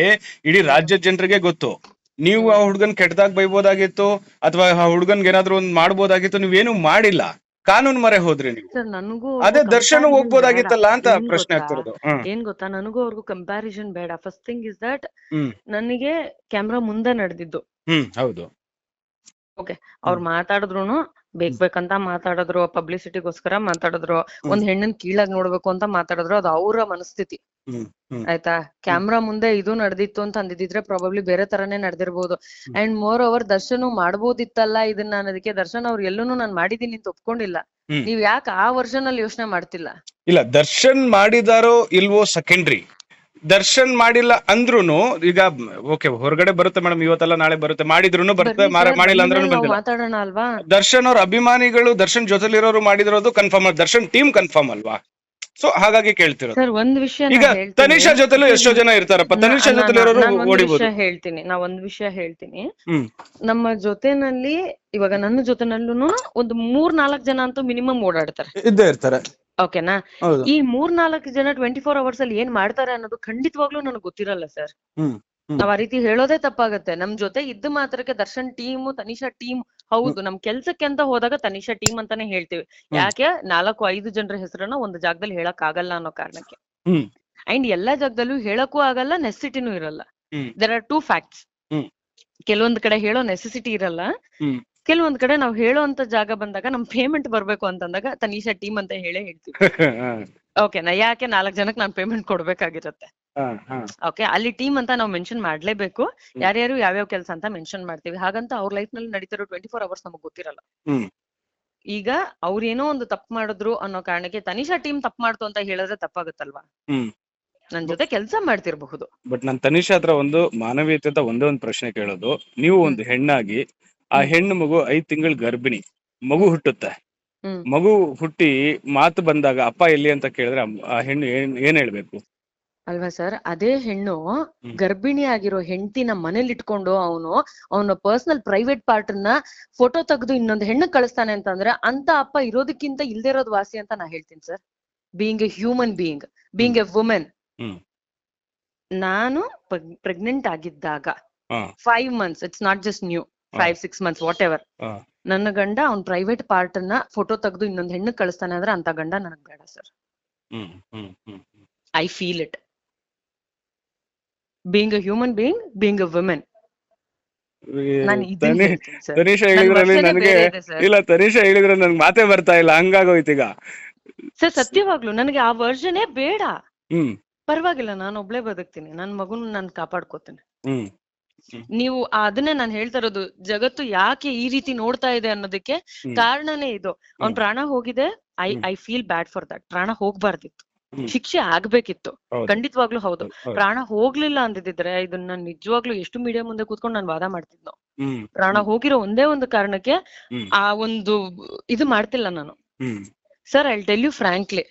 ಇಡೀ ರಾಜ್ಯ ಜನರಿಗೆ ಗೊತ್ತು. ನೀವು ಆ ಹುಡುಗನ್ ಕೆಟ್ಟದಾಗ ಬೈಬೋದಾಗಿತ್ತು ಅಥವಾ ಆ ಹುಡುಗನ್ ಏನಾದ್ರು ಒಂದ್ ಮಾಡ್ಬೋದಾಗಿತ್ತು ನೀವೇನು ಮಾಡಿಲ್ಲ. ಕಾನೂನು ಮರೆ ಹೋದ್ರಿ ನೀವು. ಸರ್ ನನಗೂ ಅದೇ ದರ್ಶನ ಹೋಗ್ಬೋದಾಗಿತ್ತಲ್ಲ ಅಂತ ಪ್ರಶ್ನೆ? ಆಗ್ತಿರೋದು. ಏನ್ ಗೊತ್ತಾ? ನನಗೂ ಅವ್ರಿಗೂ ಕಂಪ್ಯಾರಿಸನ್ ಬೇಡ. ಫಸ್ಟ್ ಥಿಂಗ್ ಇಸ್ ದಟ್ ನನಗೆ ಕ್ಯಾಮ್ರಾ ಮುಂದೆ ನಡೆದಿದ್ದು. ಹ್ಮ್ ಹೌದು. ಅವ್ರು ಮಾತಾಡಿದ್ರು ಬೇಕಂತ ಮಾತಾಡಿದ್ರು ಪಬ್ಲಿಸಿಟಿಗೋಸ್ಕರ ಮಾತಾಡಿದ್ರು ಒಂದ್ ಹೆಣ್ಣನ್ ಕೀಳಾಗ್ ನೋಡ್ಬೇಕು ಅಂತ ಮಾತಾಡಿದ್ರು ಅದು ಅವರ ಮನಸ್ಥಿತಿ. ಆಯ್ತಾ? ಕ್ಯಾಮ್ರಾ ಮುಂದೆ ಇದು ನಡೆದಿತ್ತು ಅಂತ ಅಂದಿದ್ರೆ ಪ್ರಾಬಬ್ಲಿ ಬೇರೆ ತರಾನೇ ನಡೆದಿರ್ಬೋದು. ಅಂಡ್ ಮೋರ್ ಓವರ್ ದರ್ಶನ್ ಮಾಡ್ಬೋದಿತ್ತಲ್ಲ ಇದನ್ನ ಅನ್ನೋದಕ್ಕೆ ದರ್ಶನ್ ಅವ್ರು ಎಲ್ಲೂನು ನಾನ್ ಮಾಡಿದೀನಿ ಅಂತ ಒಪ್ಕೊಂಡಿಲ್ಲ. ನೀವ್ ಯಾಕೆ ಆ ವರ್ಷನಲ್ಲಿ ಯೋಚನೆ ಮಾಡ್ತಿಲ್ಲ? ಇಲ್ಲ ದರ್ಶನ್ ಮಾಡಿದಾರೋ ಇಲ್ವೋ ಸೆಕೆಂಡ್ರಿ ದರ್ಶನ್ ಮಾಡಿಲ್ಲ ಅಂದ್ರೂನು ಈಗ ಓಕೆ ಹೊರಗಡೆ ಬರುತ್ತೆ ಮೇಡಮ್ ಇವತ್ತಲ್ಲ ನಾಳೆ ಬರುತ್ತೆ ಮಾಡಿದ್ರು ಬರುತ್ತೆ ಮಾಡಿಲ್ಲ ಅಂದ್ರೂ ಬಂದಿಲ್ಲ. ದರ್ಶನ್ ಅವ್ರ ಅಭಿಮಾನಿಗಳು ದರ್ಶನ್ ಜೊತೆಲಿರೋರು ಮಾಡಿದಿರೋದು ಕನ್ಫರ್ಮ್ ದರ್ಶನ್ ಟೀಮ್ ಕನ್ಫರ್ಮ್ ಅಲ್ವಾ? ಸೊ ಹಾಗಾಗಿ ಕೇಳ್ತಿರೋದು. ಸರ್ ಒಂದ್ ವಿಷಯ ಈಗ ತನಿಷಾ ಜೊತೆಲೂ ಎಷ್ಟೋ ಜನ ಇರ್ತಾರಪ್ಪ. ತನಿಷಾ ಜೊತೆಲಿರೋರು ಓಡಿಬೋದು. ವಿಷಯ ಹೇಳ್ತೀನಿ. ನಾ ಒಂದ್ ವಿಷಯ ಹೇಳ್ತೀನಿ. ಹ್ಮ್. ನಮ್ಮ ಜೊತೆನಲ್ಲಿ ಇವಾಗ ನನ್ನ ಜೊತೆನಲ್ಲೂ ಒಂದು ಮೂರ್ ನಾಲ್ಕ್ ಜನ ಅಂತೂ ಮಿನಿಮಮ್ ಓಡಾಡ್ತಾರೆ. ಇದ್ದೇ ಇರ್ತಾರೆ. ಓಕೆನಾ? ಹೌದು. ಈ ಮೂರ್ ನಾಲ್ಕು ಜನ ಟ್ವೆಂಟಿ ಫೋರ್ ಅವರ್ಸ್ ಅಲ್ಲಿ ಏನ್ ಮಾಡ್ತಾರೆ ಅನ್ನೋದು ಖಂಡಿತವಾಗ್ಲೂ ನನಗೆ ಗೊತ್ತಿರಲ್ಲ ಸರ್. ಹ್ಮ್, ಹ್ಮ್. ನಾವ್ ಆ ರೀತಿ ಹೇಳೋದೇ ತಪ್ಪಾಗತ್ತೆ. ನಮ್ ಜೊತೆ ಇದ್ದ ಮಾತ್ರಕ್ಕೆ ದರ್ಶನ್ ಟೀಮ್ ತನಿಷಾ ಟೀಮ್ ಹೌದು ನಮ್ ಕೆಲ್ಸಕ್ಕೆ ಅಂತ ಹೋದಾಗ ತನಿಷಾ ಟೀಮ್ ಅಂತಾನೆ ಹೇಳ್ತೀವಿ. ಯಾಕೆ ನಾಲ್ಕು ಐದು ಜನರ ಹೆಸರನ್ನ ಒಂದು ಜಾಗದಲ್ಲಿ ಹೇಳಕ್ ಆಗಲ್ಲ ಅನ್ನೋ ಕಾರಣಕ್ಕೆ. ಅಂಡ್ ಎಲ್ಲಾ ಜಾಗದಲ್ಲೂ ಹೇಳಕ್ಕೂ ಆಗಲ್ಲ ನೆಸೆಸಿಟಿನೂ ಇರಲ್ಲ. There are two facts. ಕೆಲವೊಂದ್ ಕಡೆ ಹೇಳೋ ನೆಸೆಸಿಟಿ ಇರಲ್ಲ. ಕೆಲವೊಂದ್ ಕಡೆ ನಾವ್ ಹೇಳೋ ಅಂತ ಜಾಗ ಬಂದಾಗ ನಮ್ ಪೇಮೆಂಟ್ ಬರ್ಬೇಕು ಅಂತಂದಾಗ ತನಿಷಾ ಟೀಮ್ ಅಂತ ಹೇಳೇ ಹೇಳ್ತೀವಿ. <laughs> ಓಕೆನಾ ಯಾಕೆ ನಾಲ್ಕ್ ಜನಕ್ಕೆ ನಾನ್ ಪೇಮೆಂಟ್ ಕೊಡ್ಬೇಕಾಗಿರುತ್ತೆ? ಓಕೆ ಅಲ್ಲಿ ಟೀಮ್ ಅಂತ ನಾವು ಮೆನ್ಷನ್ ಮಾಡ್ಲೇಬೇಕು. ಯಾರ್ಯಾರು ಯಾವ್ಯಾವ ಕೆಲಸ ಅಂತ ಮೆನ್ಷನ್ ಮಾಡ್ತೀವಿ. ಹಾಗಂತ ಅವ್ರ ಲೈಫ್ನಲ್ಲಿ ನಡೀತಿರೋ ಟ್ವೆಂಟಿ ಫೋರ್ ಅವರ್ಸ್ ನಮಗ್ ಗೊತ್ತಿರಲ್ಲ. ಹ್ಮ್. ಈಗ ಅವ್ರೇನೋ ಒಂದು ತಪ್ಪು ಮಾಡಿದ್ರು ಅನ್ನೋ ಕಾರಣಕ್ಕೆ ತನಿಷಾ ಟೀಮ್ ತಪ್ಪು ಮಾಡ್ತು ಅಂತ ಹೇಳಿದ್ರೆ ತಪ್ಪಾಗುತ್ತಲ್ವಾ? ಹ್ಮ್. ನನ್ ಜೊತೆ ಕೆಲಸ ಮಾಡ್ತಿರ್ಬಹುದು. ಬಟ್ ನಾನ್ ತನಿಷಾ ಹತ್ರ ಒಂದು ಮಾನವೀಯತೆ ಒಂದೇ ಒಂದು ಪ್ರಶ್ನೆ ಕೇಳೋದು. ನೀವು ಒಂದು ಹೆಣ್ಣಾಗಿ ಆ ಹೆಣ್ಣು ಮಗು ಐದ್ ತಿಂಗಳ ಗರ್ಭಿಣಿ ಮಗು ಹುಟ್ಟುತ್ತೆ. ಮಗು ಹುಟ್ಟಿ ಮಾತು ಬಂದಾಗ ಅಪ್ಪ ಎಲ್ಲಿ ಅಂತ ಕೇಳಿದ್ರೆ ಆ ಹೆಣ್ಣು ಏನ್ ಏನ್ ಹೇಳ್ಬೇಕು? ಅಲ್ವಾ ಸರ್? ಅದೇ ಹೆಣ್ಣು ಗರ್ಭಿಣಿ ಆಗಿರೋ ಹೆಂಡತಿನ ಮನೇಲಿ ಇಟ್ಕೊಂಡು ಅವನು ಅವನ ಪರ್ಸನಲ್ ಪ್ರೈವೇಟ್ ಪಾರ್ಟ್ನ ಫೋಟೋ ತೆಗೆದು ಇನ್ನೊಂದು ಹೆಣ್ಣು ಕಳಿಸ್ತಾನೆ ಅಂತಂದ್ರೆ ಅಂತ ಅಪ್ಪ ಇರೋದಕ್ಕಿಂತ ಇಲ್ದೇ ಇರೋದು ವಾಸಿ ಅಂತ ನಾ ಹೇಳ್ತೀನಿ sir. Being a human being being a woman ನಾನು ಪ್ರೆಗ್ನೆಂಟ್ ಆಗಿದ್ದಾಗ. Five months it's not just new five six months whatever ನನ್ನ ಗಂಡ ಅವ್ನ ಪ್ರೈವೇಟ್ ಪಾರ್ಟ್ನ ಫೋಟೋ ತೆಗೆದು ಇನ್ನೊಂದ್ ಹೆಣ್ಣು ಕಳಿಸ್ತಾನೆ ಅಂದ್ರೆ ಅಂತ ಗಂಡ ನನಗ್ ಬೇಡ sir. I feel it being a human being being a woman Tanisha ಹೇಳಿದ್ರಲ್ಲಿ ನನಗೆ ಇಲ್ಲ ತನಿಷಾ ಹೇಳಿದ್ರೆ ನನ್ಗೆ ಮಾತೇ ಬರ್ತಾ ಇಲ್ಲ ಹಂಗಾಗೋಯ್ತು ಈಗ. ಸರ್ ಸತ್ಯವಾಗ್ಲು ನನಗೆ ಆ ವರ್ಷನೇ ಬೇಡ. ಪರವಾಗಿಲ್ಲ ನಾನು ಒಬ್ಳೆ ಬದುಕ್ತೀನಿ ನನ್ ಮಗುನ್ ನಾನ್ ಕಾಪಾಡ್ಕೋತೀನಿ. ನೀವು ಅದನ್ನೇ ನಾನು ಹೇಳ್ತಾ ಇರೋದು ಜಗತ್ತು ಯಾಕೆ ಈ ರೀತಿ ನೋಡ್ತಾ ಇದೆ ಅನ್ನೋದಕ್ಕೆ. ಕಾರಣನೇ ಇದು. ಅವ್ನ್ ಪ್ರಾಣ ಹೋಗಿದೆ I I feel bad for that ಪ್ರಾಣ ಹೋಗ್ಬಾರ್ದಿತ್ತು. ಶಿಕ್ಷೆ ಆಗ್ಬೇಕಿತ್ತು. ಖಂಡಿತವಾಗ್ಲೂ ಹೌದು. ಪ್ರಾಣ ಹೋಗ್ಲಿಲ್ಲ ಅಂದಿದ್ರೆ ಇದನ್ನ ನಿಜವಾಗ್ಲೂ ಎಷ್ಟು ಮೀಡಿಯಾ ಮುಂದೆ ಕೂತ್ಕೊಂಡು ನಾನು ವಾದ ಮಾಡ್ತಿದ್ನೋ ಪ್ರಾಣ ಹೋಗಿರೋ ಒಂದೇ ಒಂದು ಕಾರಣಕ್ಕೆ ಆ ಒಂದು ಇದು ಮಾಡ್ತಿಲ್ಲ ನಾನು. Sir I tell you frankly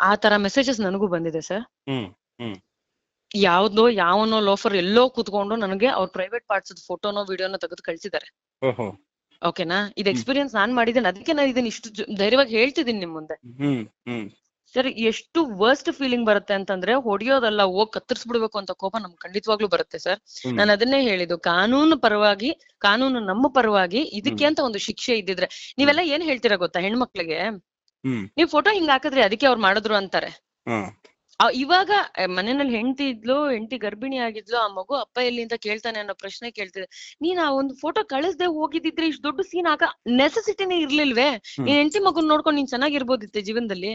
ಆ ತರ ಮೆಸೇಜಸ್ ನನಗೂ ಬಂದಿದೆ ಸರ್ ಯಾವ್ದೋ ಯಾವನೋ ಲೋಫರ್ ಎಲ್ಲೋ ಕೂತ್ಕೊಂಡು ನನಗೆ ಅವ್ರ ಪ್ರೈವೇಟ್ ಪಾರ್ಟ್ಸ್ ಫೋಟೋನೋ ವಿಡಿಯೋನೋ ತೆಗೆದು ಕಳ್ಸಿದ್ದಾರೆ. ಓಕೆನಾ ಇದು ಎಕ್ಸ್ಪೀರಿಯನ್ಸ್ ನಾನ್ ಮಾಡಿದ್ದೇನೆ. ಅದಕ್ಕೆ ನಾನು ಇದನ್ನ ಇಷ್ಟು ಧೈರ್ಯವಾಗಿ ಹೇಳ್ತಿದ್ದೀನಿ ನಿಮ್ ಮುಂದೆ. ಸರ್ ಎಷ್ಟು ವರ್ಸ್ಟ್ ಫೀಲಿಂಗ್ ಬರುತ್ತೆ ಅಂತಂದ್ರೆ ಹೊಡಿಯೋದಲ್ಲ ಹೋಗ್ ಕತ್ತರಿಸ್ಬಿಡ್ಬೇಕು ಅಂತ ಕೋಪ ನಮ್ಗೆ ಖಂಡಿತವಾಗ್ಲೂ ಬರುತ್ತೆ ಸರ್. ನಾನು ಅದನ್ನೇ ಹೇಳಿದ್ದು ಕಾನೂನು ಪರವಾಗಿ ಕಾನೂನು ನಮ್ಮ ಪರವಾಗಿ ಇದಕ್ಕೆ ಅಂತ ಒಂದು ಶಿಕ್ಷೆ ಇದ್ದಿದ್ರೆ ನೀವೆಲ್ಲ ಏನ್ ಹೇಳ್ತೀರಾ ಗೊತ್ತಾ ಹೆಣ್ಮಕ್ಳಿಗೆ? ನೀವು ಫೋಟೋ ಹಿಂಗ್ ಹಾಕಿದ್ರೆ ಅದಕ್ಕೆ ಅವ್ರು ಮಾಡಿದ್ರು ಅಂತಾರೆ. ಇವಾಗ ಮನೆಯಲ್ಲಿ ಹೆಂಡತಿ ಇದ್ಲು ಹೆಂಡತಿ ಗರ್ಭಿಣಿ ಆಗಿದ್ಲು ಆ ಮಗು ಅಪ್ಪ ಎಲ್ಲಿ ಅಂತ ಕೇಳ್ತಾನೆ ಅನ್ನೋ ಪ್ರಶ್ನೆ ಕೇಳ್ತಿದೆ. ನೀನ್ ಆ ಒಂದು ಫೋಟೋ ಕಳಿಸ್ದೆ ಹೋಗಿದ್ದಿದ್ರೆ ಇಷ್ಟು ದೊಡ್ಡ ಸೀನ್ ಆಗ ನೆಸೆಸಿಟಿನೇ ಇರ್ಲಿಲ್ವೇ. ನೀನ್ ಹೆಂಡತಿ ಮಗುನ್ ನೋಡ್ಕೊಂಡು ನೀನ್ ಚೆನ್ನಾಗಿರ್ಬೋದಿತ್ತೆ ಜೀವನದಲ್ಲಿ?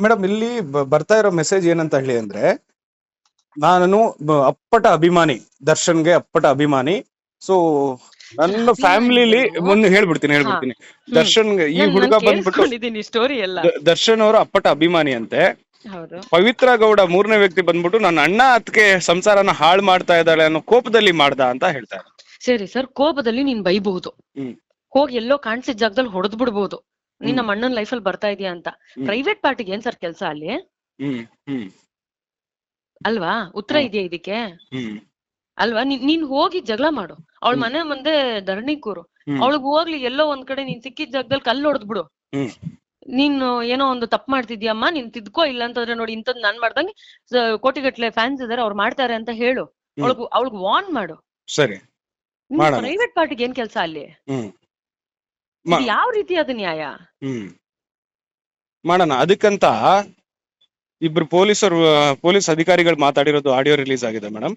ಮೇಡಮ್ ಇಲ್ಲಿ ಬ- ಬರ್ತಾ ಇರೋ ಮೆಸೇಜ್ ಏನಂತ ಹೇಳಿ ಅಂದ್ರೆ ನಾನು ಬ- ಅಪ್ಪಟ ಅಭಿಮಾನಿ ದರ್ಶನ್ಗೆ ಅಪ್ಪಟ ಅಭಿಮಾನಿ. ಸೊ ನನ್ನ ಅಭಿಮಾನಿ ಫ್ಯಾಮಿಲಿಲಿ? ಒಂದು ಹೇಳ್ಬಿಡ್ತೀನಿ ಹೇಳ್ಬಿಡ್ತೀನಿ. ದರ್ಶನ್ ಈ ನಾನ್- ಹುಡುಗ ನಾನ್ ಬಂದ್ಬಿಟ್ಟು ಕೇಳಿಸ್ಕೊಂಡಿದೀನಿ ಸ್ಟೋರಿ ಎಲ್ಲ. ದ- ದರ್ಶನ್ ಅವರು ಅಪ್ಪಟ ಅಭಿಮಾನಿ ಅಂತೆ. ಹೌದು. ಪವಿತ್ರ ಗೌಡ ಮೂರನೇ ವ್ಯಕ್ತಿ ಬಂದ್ಬಿಟ್ಟು ನನ್ನ ಅಣ್ಣ ಅದಕ್ಕೆ ಸಂಸಾರನ ಹಾಳು ಮಾಡ್ತಾ ಇದ್ದಾಳೆ ಅನ್ನೋ ಕೋಪದಲ್ಲಿ ಮಾಡ್ದ ಅಂತ ಹೇಳ್ತಾರೆ. ಸರಿ ಸರ್ ಕೋಪದಲ್ಲಿ ನೀನ್ ಬೈಬಹುದು. ಹ್ಮ್. ಹೋಗಿ ಎಲ್ಲೋ ಕಾಣಿಸಿದ ಜಾಗದಲ್ಲಿ ಹೊಡೆದ್ ಬಿಡ್ಬೋದು ನಿನ್ನ ಅಣ್ಣನ್ ಲೈಫ್ ಅಲ್ಲಿ ಬರ್ತಾ ಇದೀಯಾ ಅಂತ. ಪ್ರೈವೇಟ್ ಪಾರ್ಟಿಗೆ ಏನ್ ಸರ್ ಕೆಲ್ಸ ಅಲ್ಲಿ? ಅಲ್ವಾ? ಉತ್ತರ. ಇದೆಯಾ ಇದಕ್ಕೆ? ಅಲ್ವಾ? ನೀನ್ ನೀನ್ ಹೋಗಿ ಜಗಳ ಮಾಡು. ಅವಳ ಮನೆ ಮುಂದೆ ಧರಣಿ ಕೂರು ಅವಳಗ್ ಹೋಗ್ಲಿ ಎಲ್ಲೋ ಒಂದ್ ಕಡೆ ನೀನ್ ಸಿಕ್ಕಿದ ಜಾಗದಲ್ಲಿ ಕಲ್ಲು ಹೊಡೆದ್ ಬಿಡು. ನೀನು ಏನೋ ಒಂದು ತಪ್ಪು ಮಾಡ್ತಿದ್ಯಮ್ಮ ನೀನ್ ತಿದ್ಕೋ ಇಲ್ಲ ಅಂತಂದ್ರೆ ನೋಡಿ ಇಂಥದ್ ನಾನ್ ಮಾಡ್ದಂಗೆ ಕೋಟಿಗಟ್ಲೆ ಫ್ಯಾನ್ಸ್ ಇದಾರೆ ಅವ್ರು ಮಾಡ್ತಾರೆ ಅಂತ ಹೇಳು. ಅವಳಗ್ ಅವಳಗ್ ವಾರ್ನ್ ಮಾಡು. ಸರಿ. ಪ್ರೈವೇಟ್ ಪಾರ್ಟಿಗೆ ಏನ್ ಕೆಲ್ಸ ಅಲ್ಲಿ? ಯಾವ ರೀತಿಯಾದ ನ್ಯಾಯ? ಹ್ಮ್. ಮಾಡೋಣ ಅದಕ್ಕಂತ ಇಬ್ರು ಪೊಲೀಸರು ಪೊಲೀಸ್ ಅಧಿಕಾರಿಗಳು ಮಾತಾಡಿರೋದು ಆಡಿಯೋ ರಿಲೀಸ್ ಆಗಿದೆ ಮೇಡಮ್.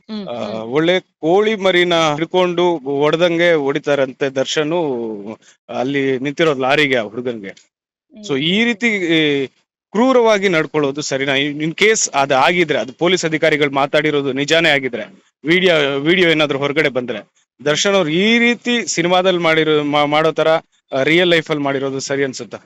ಒಳ್ಳೆ ಕೋಳಿ ಮರಿನ ಹಿಡ್ಕೊಂಡು ಹೊಡೆದಂಗೆ ಹೊಡಿತಾರಂತೆ ದರ್ಶನ್ ಅಲ್ಲಿ ನಿಂತಿರೋ ಲಾರಿಗೆ ಆ ಹುಡುಗನ್ಗೆ. ಸೊ ಈ ರೀತಿ ಕ್ರೂರವಾಗಿ ನಡ್ಕೊಳ್ಳೋದು ಸರಿನಾ? ಇನ್ ಕೇಸ್ ಅದು ಆಗಿದ್ರೆ ಅದು ಪೊಲೀಸ್ ಅಧಿಕಾರಿಗಳು ಮಾತಾಡಿರೋದು ನಿಜಾನೇ ಆಗಿದ್ರೆ ವಿಡಿಯೋ ವಿಡಿಯೋ ಏನಾದ್ರು ಹೊರಗಡೆ ಬಂದ್ರೆ ದರ್ಶನ್ ಅವ್ರು ಈ ರೀತಿ ಸಿನಿಮಾದಲ್ಲಿ ಮಾಡಿರೋ ಮಾಡೋ ತರ ರಿಯಲ್ ಲೈಫ್ ಅಲ್ಲಿ ಮಾಡಿರೋದು ಸರಿ ಅನ್ಸುತ್ತಾ?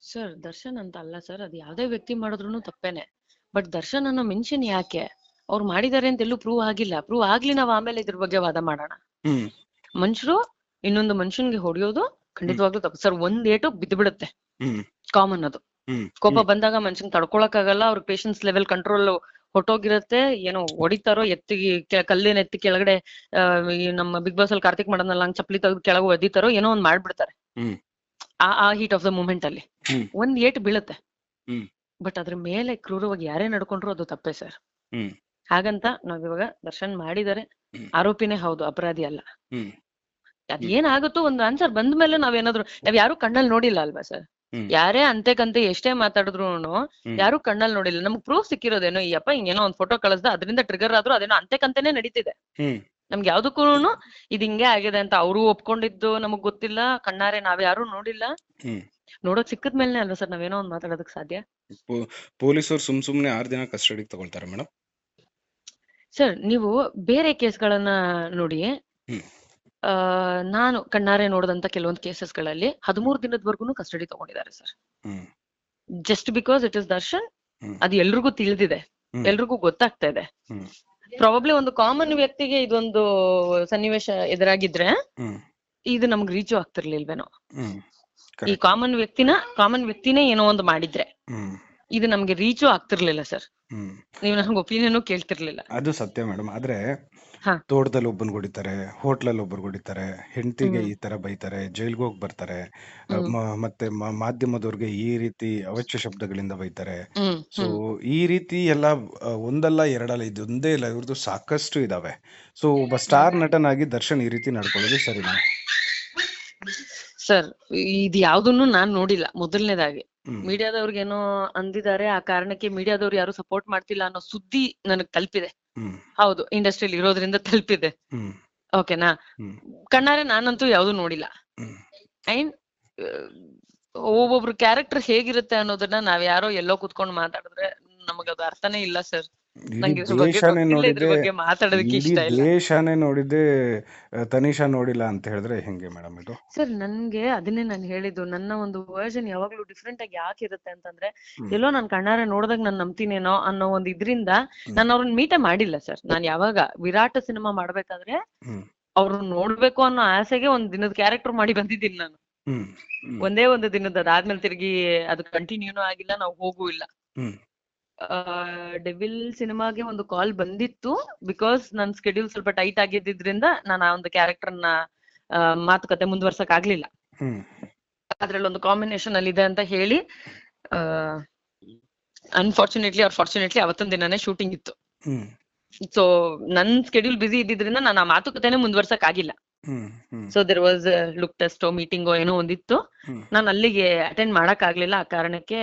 ಸರ್ ದರ್ಶನ್ ಅಂತ ಅಲ್ಲ ಸರ್ ಅದು ಯಾವ್ದೇ ವ್ಯಕ್ತಿ ಮಾಡಿದ್ರು ತಪ್ಪೇನೆ. ಬಟ್ ದರ್ಶನ್ ಅನ್ನೋ ಮೆನ್ಷನ್ ಯಾಕೆ? ಅವ್ರು ಮಾಡಿದಾರೆ ಅಂತ ಎಲ್ಲೂ ಪ್ರೂವ್ ಆಗಿಲ್ಲ. ಪ್ರೂವ್ ಆಗ್ಲಿ ನಾವ್ ಆಮೇಲೆ ಇದ್ರ ಬಗ್ಗೆ ವಾದ ಮಾಡೋಣ. ಹ್ಮ್. ಮನುಷ್ಯರು ಇನ್ನೊಂದು ಮನುಷ್ಯನ್ಗೆ ಹೊಡೆಯೋದು ಖಂಡಿತವಾಗ್ಲೂ ತಪ್ಪು. ಸರ್ ಒಂದ್ ಏಟು ಬಿದ್ದು ಬಿಡುತ್ತೆ ಹ್ಮ್. ಕಾಮನ್ ಅದು. ಹ್ಮ್. ಕೋಪ ಬಂದಾಗ ಮನುಷ್ಯನ್ ತಡ್ಕೊಳಕ್ಕಾಗಲ್ಲ ಅವ್ರ ಪೇಷನ್ಸ್ ಲೆವೆಲ್ ಕಂಟ್ರೋಲ್ ಹೊಟ್ಟೋಗಿರತ್ತೆ ಏನೋ ಹೊಡಿತಾರೋ ಎತ್ತಿ ಕೆ- ಕಲ್ಲಿನ ಎತ್ತಿ ಕೆಳಗಡೆ ನಮ್ಮ ಬಿಗ್ ಬಾಸ್ ಅಲ್ಲಿ ಕಾರ್ತಿಕ್ ಮಾಡೋದ್ನಲ್ಲ ಹಂಗ್ ಚಪ್ಲಿ ತೆಗೆದು ಕೆಳಗೆ ಒದಿತಾರೋ ಏನೋ ಒಂದ್ ಮಾಡ್ಬಿಡ್ತಾರೆ. ಆ ಆ ಹೀಟ್ ಆಫ್ ದ ಮೂಮೆಂಟ್ ಅಲ್ಲಿ. ಒಂದ್ ಏಟ್ ಬೀಳುತ್ತೆ. ಬಟ್ ಅದ್ರ ಮೇಲೆ ಕ್ರೂರವಾಗಿ ಯಾರೇ ನಡ್ಕೊಂಡ್ರು ಅದು ತಪ್ಪೇ ಸರ್. ಹಾಗಂತ ನಾವ್ ಇವಾಗ ದರ್ಶನ್ ಮಾಡಿದಾರೆ ಆರೋಪಿನೇ ಹೌದು ಅಪರಾಧಿ ಅಲ್ಲ ಹ್ಮ್. ಅದ್ ಏನಾಗುತ್ತೋ ಒಂದು ಆನ್ಸರ್ ಬಂದ್ಮೇಲೆ ನಾವೇನಾದ್ರು ನಾವ್ ಯಾರು ಕಣ್ಣಲ್ಲಿ ನೋಡಿಲ್ಲ ಅಲ್ವಾ ಸರ್. ಯಾರೇ ಅಂತೆಕಂತೆ ಎಷ್ಟೇ ಮಾತಾಡಿದ್ರು ಯಾರು ಕಣ್ಣಲ್ಲಿ ನೋಡಿಲ್ಲ. ನಮ್ಗ್ ಪ್ರೂಫ್ ಸಿಕ್ಕಿರೋದೇನೋ ಈ ಅಪ್ಪ ಹಿಂಗೇನೋ ಒಂದ್ ಫೋಟೋ ಕಳಿಸ್ದ ಅದರಿಂದ ಟ್ರಿಗರ್ ಆದ್ರೂ ಅದೇನೋ ಅಂತೆ ಕಂತೆನೆ ನಡೀತಿದೆ ನಮ್ಗೆ ಯಾವ್ದಕ್ಕೂ ಇದ್ ಹಿಂಗೆ ಆಗಿದೆ ಅಂತ ಅವರು ಒಪ್ಕೊಂಡಿದ್ದು ನಮಗ್ ಗೊತ್ತಿಲ್ಲ ಕಣ್ಣಾರೆ ನಾವ್ ಯಾರು ನೋಡಿಲ್ಲ. ನೋಡೋಕ್ ಸಿಕ್ಕದ ಮೇಲೆ ಅಲ್ವಾ ಸರ್ ನಾವೇನೋ ಒಂದ್ ಮಾತಾಡೋದಕ್ ಸಾಧ್ಯ? ಪೊಲೀಸರು ಸುಮ್ ಸುಮ್ನೆ ಆರ್ ದಿನ ಕಸ್ಟಡಿಗೆ ತಗೊಳ್ತಾರೆ ಮೇಡಮ್ ಸರ್ ನೀವು ಬೇರೆ ಕೇಸ್ಗಳನ್ನ ನೋಡಿ ನಾನು ಕಣ್ಣಾರೆ ನೋಡಿದಂತ ಕೆಲವೊಂದು ಕೇಸಸ್ಗಳಲ್ಲಿ ಹದಿಮೂರು ದಿನದವರೆಗೂ ಕಸ್ಟಡಿ ತಗೊಂಡಿದ್ದಾರೆ sir. Just because it is Darshan ಅದು ಎಲ್ರಿಗೂ ತಿಳಿದಿದೆ. ಎಲ್ರಿಗೂ ಗೊತ್ತಾಗ್ತಾ ಇದೆ. ಪ್ರಾಬಬ್ಲಿ ಒಂದು ಕಾಮನ್ ವ್ಯಕ್ತಿಗೆ ಇದೊಂದು ಸನ್ನಿವೇಶ ಎದುರಾಗಿದ್ರೆ ಇದು ನಮ್ಗೆ ರೀಚು ಆಗ್ತಿರ್ಲಿಲ್ವೇನೋ. ಈ ಕಾಮನ್ ವ್ಯಕ್ತಿನ ಕಾಮನ್ ವ್ಯಕ್ತಿನೇ ಏನೋ ಒಂದು ಮಾಡಿದ್ರೆ ಇದು ನಮ್ಗೆ ರೀಚು ಆಗ್ತಿರ್ಲಿಲ್ಲ ಸರ್. ನೀವು ನನ್ಗೆ ಒಪಿನಿಯನ್ ಕೇಳ್ತಿರ್ಲಿಲ್ಲ. ಅದು ಸತ್ಯ ಮೇಡಮ್. ಆದ್ರೆ. ತೋಟದಲ್ಲಿ ಒಬ್ಬನ್ ಹೊಡಿತಾರೆ ಹೋಟ್ಲಲ್ಲಿ ಒಬ್ಬರು ಹೊಡಿತಾರೆ ಹೆಂಡತಿಗೆ. ಈ ತರ ಬೈತಾರೆ ಜೈಲ್ಗೆ ಹೋಗಿ ಬರ್ತಾರೆ ಮತ್ತೆ ಮಾಧ್ಯಮದವರಿಗೆ ಈ ರೀತಿ ಅವಾಚ್ಯ ಶಬ್ದಗಳಿಂದ ಬೈತಾರೆ. ಸೊ ಈ ರೀತಿ ಎಲ್ಲ ಒಂದಲ್ಲ ಎರಡಲ್ಲ ಇದೊಂದೇ ಇಲ್ಲ ಇವ್ರದ್ದು ಸಾಕಷ್ಟು ಇದಾವೆ. ಸೊ ಒಬ್ಬ ಸ್ಟಾರ್ ನಟನಾಗಿ ದರ್ಶನ್ ಈ ರೀತಿ ನಡ್ಕೊಳ್ಳೋದು ಸರಿನಾ? ಸರ್ ಇದು ಯಾವ್ದನ್ನು ನಾನ್ ನೋಡಿಲ್ಲ ಮೊದಲನೇದಾಗಿ. ಮೀಡಿಯಾದವ್ರಿಗೇನೋ ಅಂದಿದ್ದಾರೆ ಆ ಕಾರಣಕ್ಕೆ ಮೀಡಿಯಾದವ್ರು ಯಾರು ಸಪೋರ್ಟ್ ಮಾಡ್ತಿಲ್ಲ ಅನ್ನೋ ಸುದ್ದಿ ನನಗ್ ತಲುಪಿದೆ. ಹೌದು ಇಂಡಸ್ಟ್ರಿಯಲ್ಲಿ ಇರೋದ್ರಿಂದ ತಲುಪಿದೆ. ಓಕೆನಾ. ಕಣ್ಣಾರೆ ನಾನಂತೂ ಯಾವ್ದು ನೋಡಿಲ್ಲ. ಐನ್ ಅಂಡ್ ಒಬ್ಬೊಬ್ರು ಕ್ಯಾರೆಕ್ಟರ್ ಹೇಗಿರುತ್ತೆ ಅನ್ನೋದನ್ನ ನಾವ್ ಯಾರೋ ಎಲ್ಲೋ ಕುತ್ಕೊಂಡ್ ಮಾತಾಡಿದ್ರೆ ನಮಗದು ಅರ್ಥನೇ ಇಲ್ಲ ಸರ್ ನಂಗೆ ಇದ್ರ ಬಗ್ಗೆ ದೇಶನೇ ಗೊತ್ತಿಲ್ಲ ಇದ್ರ ನೋಡಿದ್ದೆ ಬಗ್ಗೆ ಮಾತಾಡೋದಕ್ಕೆ ಇಡೀ ಇಷ್ಟ ಇಲ್ಲ. ದೇಶನೇ ನೋಡಿದ್ದೆ ಆ, ತನಿಷಾ ನೋಡಿಲ್ಲ ಅಂತ ಹೇಳಿದ್ರೆ ಹೆಂಗೆ ಮೇಡಮ್ ಇದು? ಸರ್ ನನ್ಗೆ ಅದನ್ನೇ ನಾನು ಹೇಳಿದ್ದು. ನನ್ನ ಒಂದು ವರ್ಷನ್ ಯಾವಾಗ್ಲೂ ಡಿಫ್ರೆಂಟ್ ಆಗಿ ಯಾಕೆ ಇರುತ್ತೆ ಅಂತಂದ್ರೆ ಹ್ಮ್. ಎಲ್ಲೋ ನಾನು ಕಣ್ಣಾರೆ ನೋಡ್ದಾಗ ನಾನು ನಂಬ್ತೀನೇನೋ ಅನ್ನೋ ಒಂದ್ ಇದ್ರಿಂದ. ನಾನು ಅವ್ರನ್ನ ಮೀಟೇ ಮಾಡಿಲ್ಲ ಸರ್. ನಾನ್ ಯಾವಾಗ ವಿರಾಟ್ ಸಿನಿಮಾ ಮಾಡ್ಬೇಕಾದ್ರೆ ಹ್ಮ್. ಅವ್ರನ್ನ ನೋಡ್ಬೇಕು ಅನ್ನೋ ಆಸೆಗೆ ಒಂದ್ ದಿನದ ಕ್ಯಾರೆಕ್ಟರ್ ಮಾಡಿ ಬಂದಿದ್ದೀನಿ ನಾನು. ಹ್ಮ್ ಹ್ಮ್. ಒಂದೇ ಒಂದು ದಿನದ ಅದಾದ್ಮೇಲೆ ತಿರುಗಿ ಅದು ಕಂಟಿನ್ಯೂನು ಆಗಿಲ್ಲ ನಾವು ಹೋಗೂ ಇಲ್ಲ. ಹ್ಮ್. ಡೆವಿಲ್ ಸಿನಿಮಾಗೆ ಒಂದು ಕಾಲ್ ಬಂದಿತ್ತು ಬಿಕಾಸ್ ನನ್ ಸ್ಕೆಡ್ಯೂಲ್ ಸ್ವಲ್ಪ ಟೈಟ್ ಆಗಿದ್ದಿದ್ರಿಂದ ನಾನು ಆ ಒಂದು ಕ್ಯಾರೆಕ್ಟರ್ನ ಆ, ಮಾತುಕತೆ ಮುಂದುವರ್ಸಕ್ ಆಗ್ಲಿಲ್ಲ ಅದ್ರಲ್ಲಿ ಒಂದು ಕಾಂಬಿನೇಷನ್ ಅಲ್ಲಿ ಇದೆ ಅಂತ ಹೇಳಿ ಅನ್ಫಾರ್ಚುನೇಟ್ಲಿ ಆರ್ ಫಾರ್ಚುನೇಟ್ಲಿ ಅವತ್ತೊಂದ್ ದಿನನೇ ಶೂಟಿಂಗ್ ಇತ್ತು. ಸೊ ನನ್ ಸ್ಕೆಡ್ಯೂಲ್ ಬಿಸಿ ಇದ್ದಿದ್ರಿಂದ ನಾನು ಆ ಮಾತುಕತೆನೆ ಮುಂದುವರ್ಸಕ್ ಆಗಿಲ್ಲ ಸೊ ದೇರ್ ವಾಸ್ ಲುಕ್ ಟೆಸ್ಟೋ ಮೀಟಿಂಗೋ ಏನೋ ಒಂದಿತ್ತು. ನಾನು ಅಲ್ಲಿಗೆ ಅಟೆಂಡ್ ಮಾಡಕ್ ಆಗ್ಲಿಲ್ಲ ಆ ಕಾರಣಕ್ಕೆ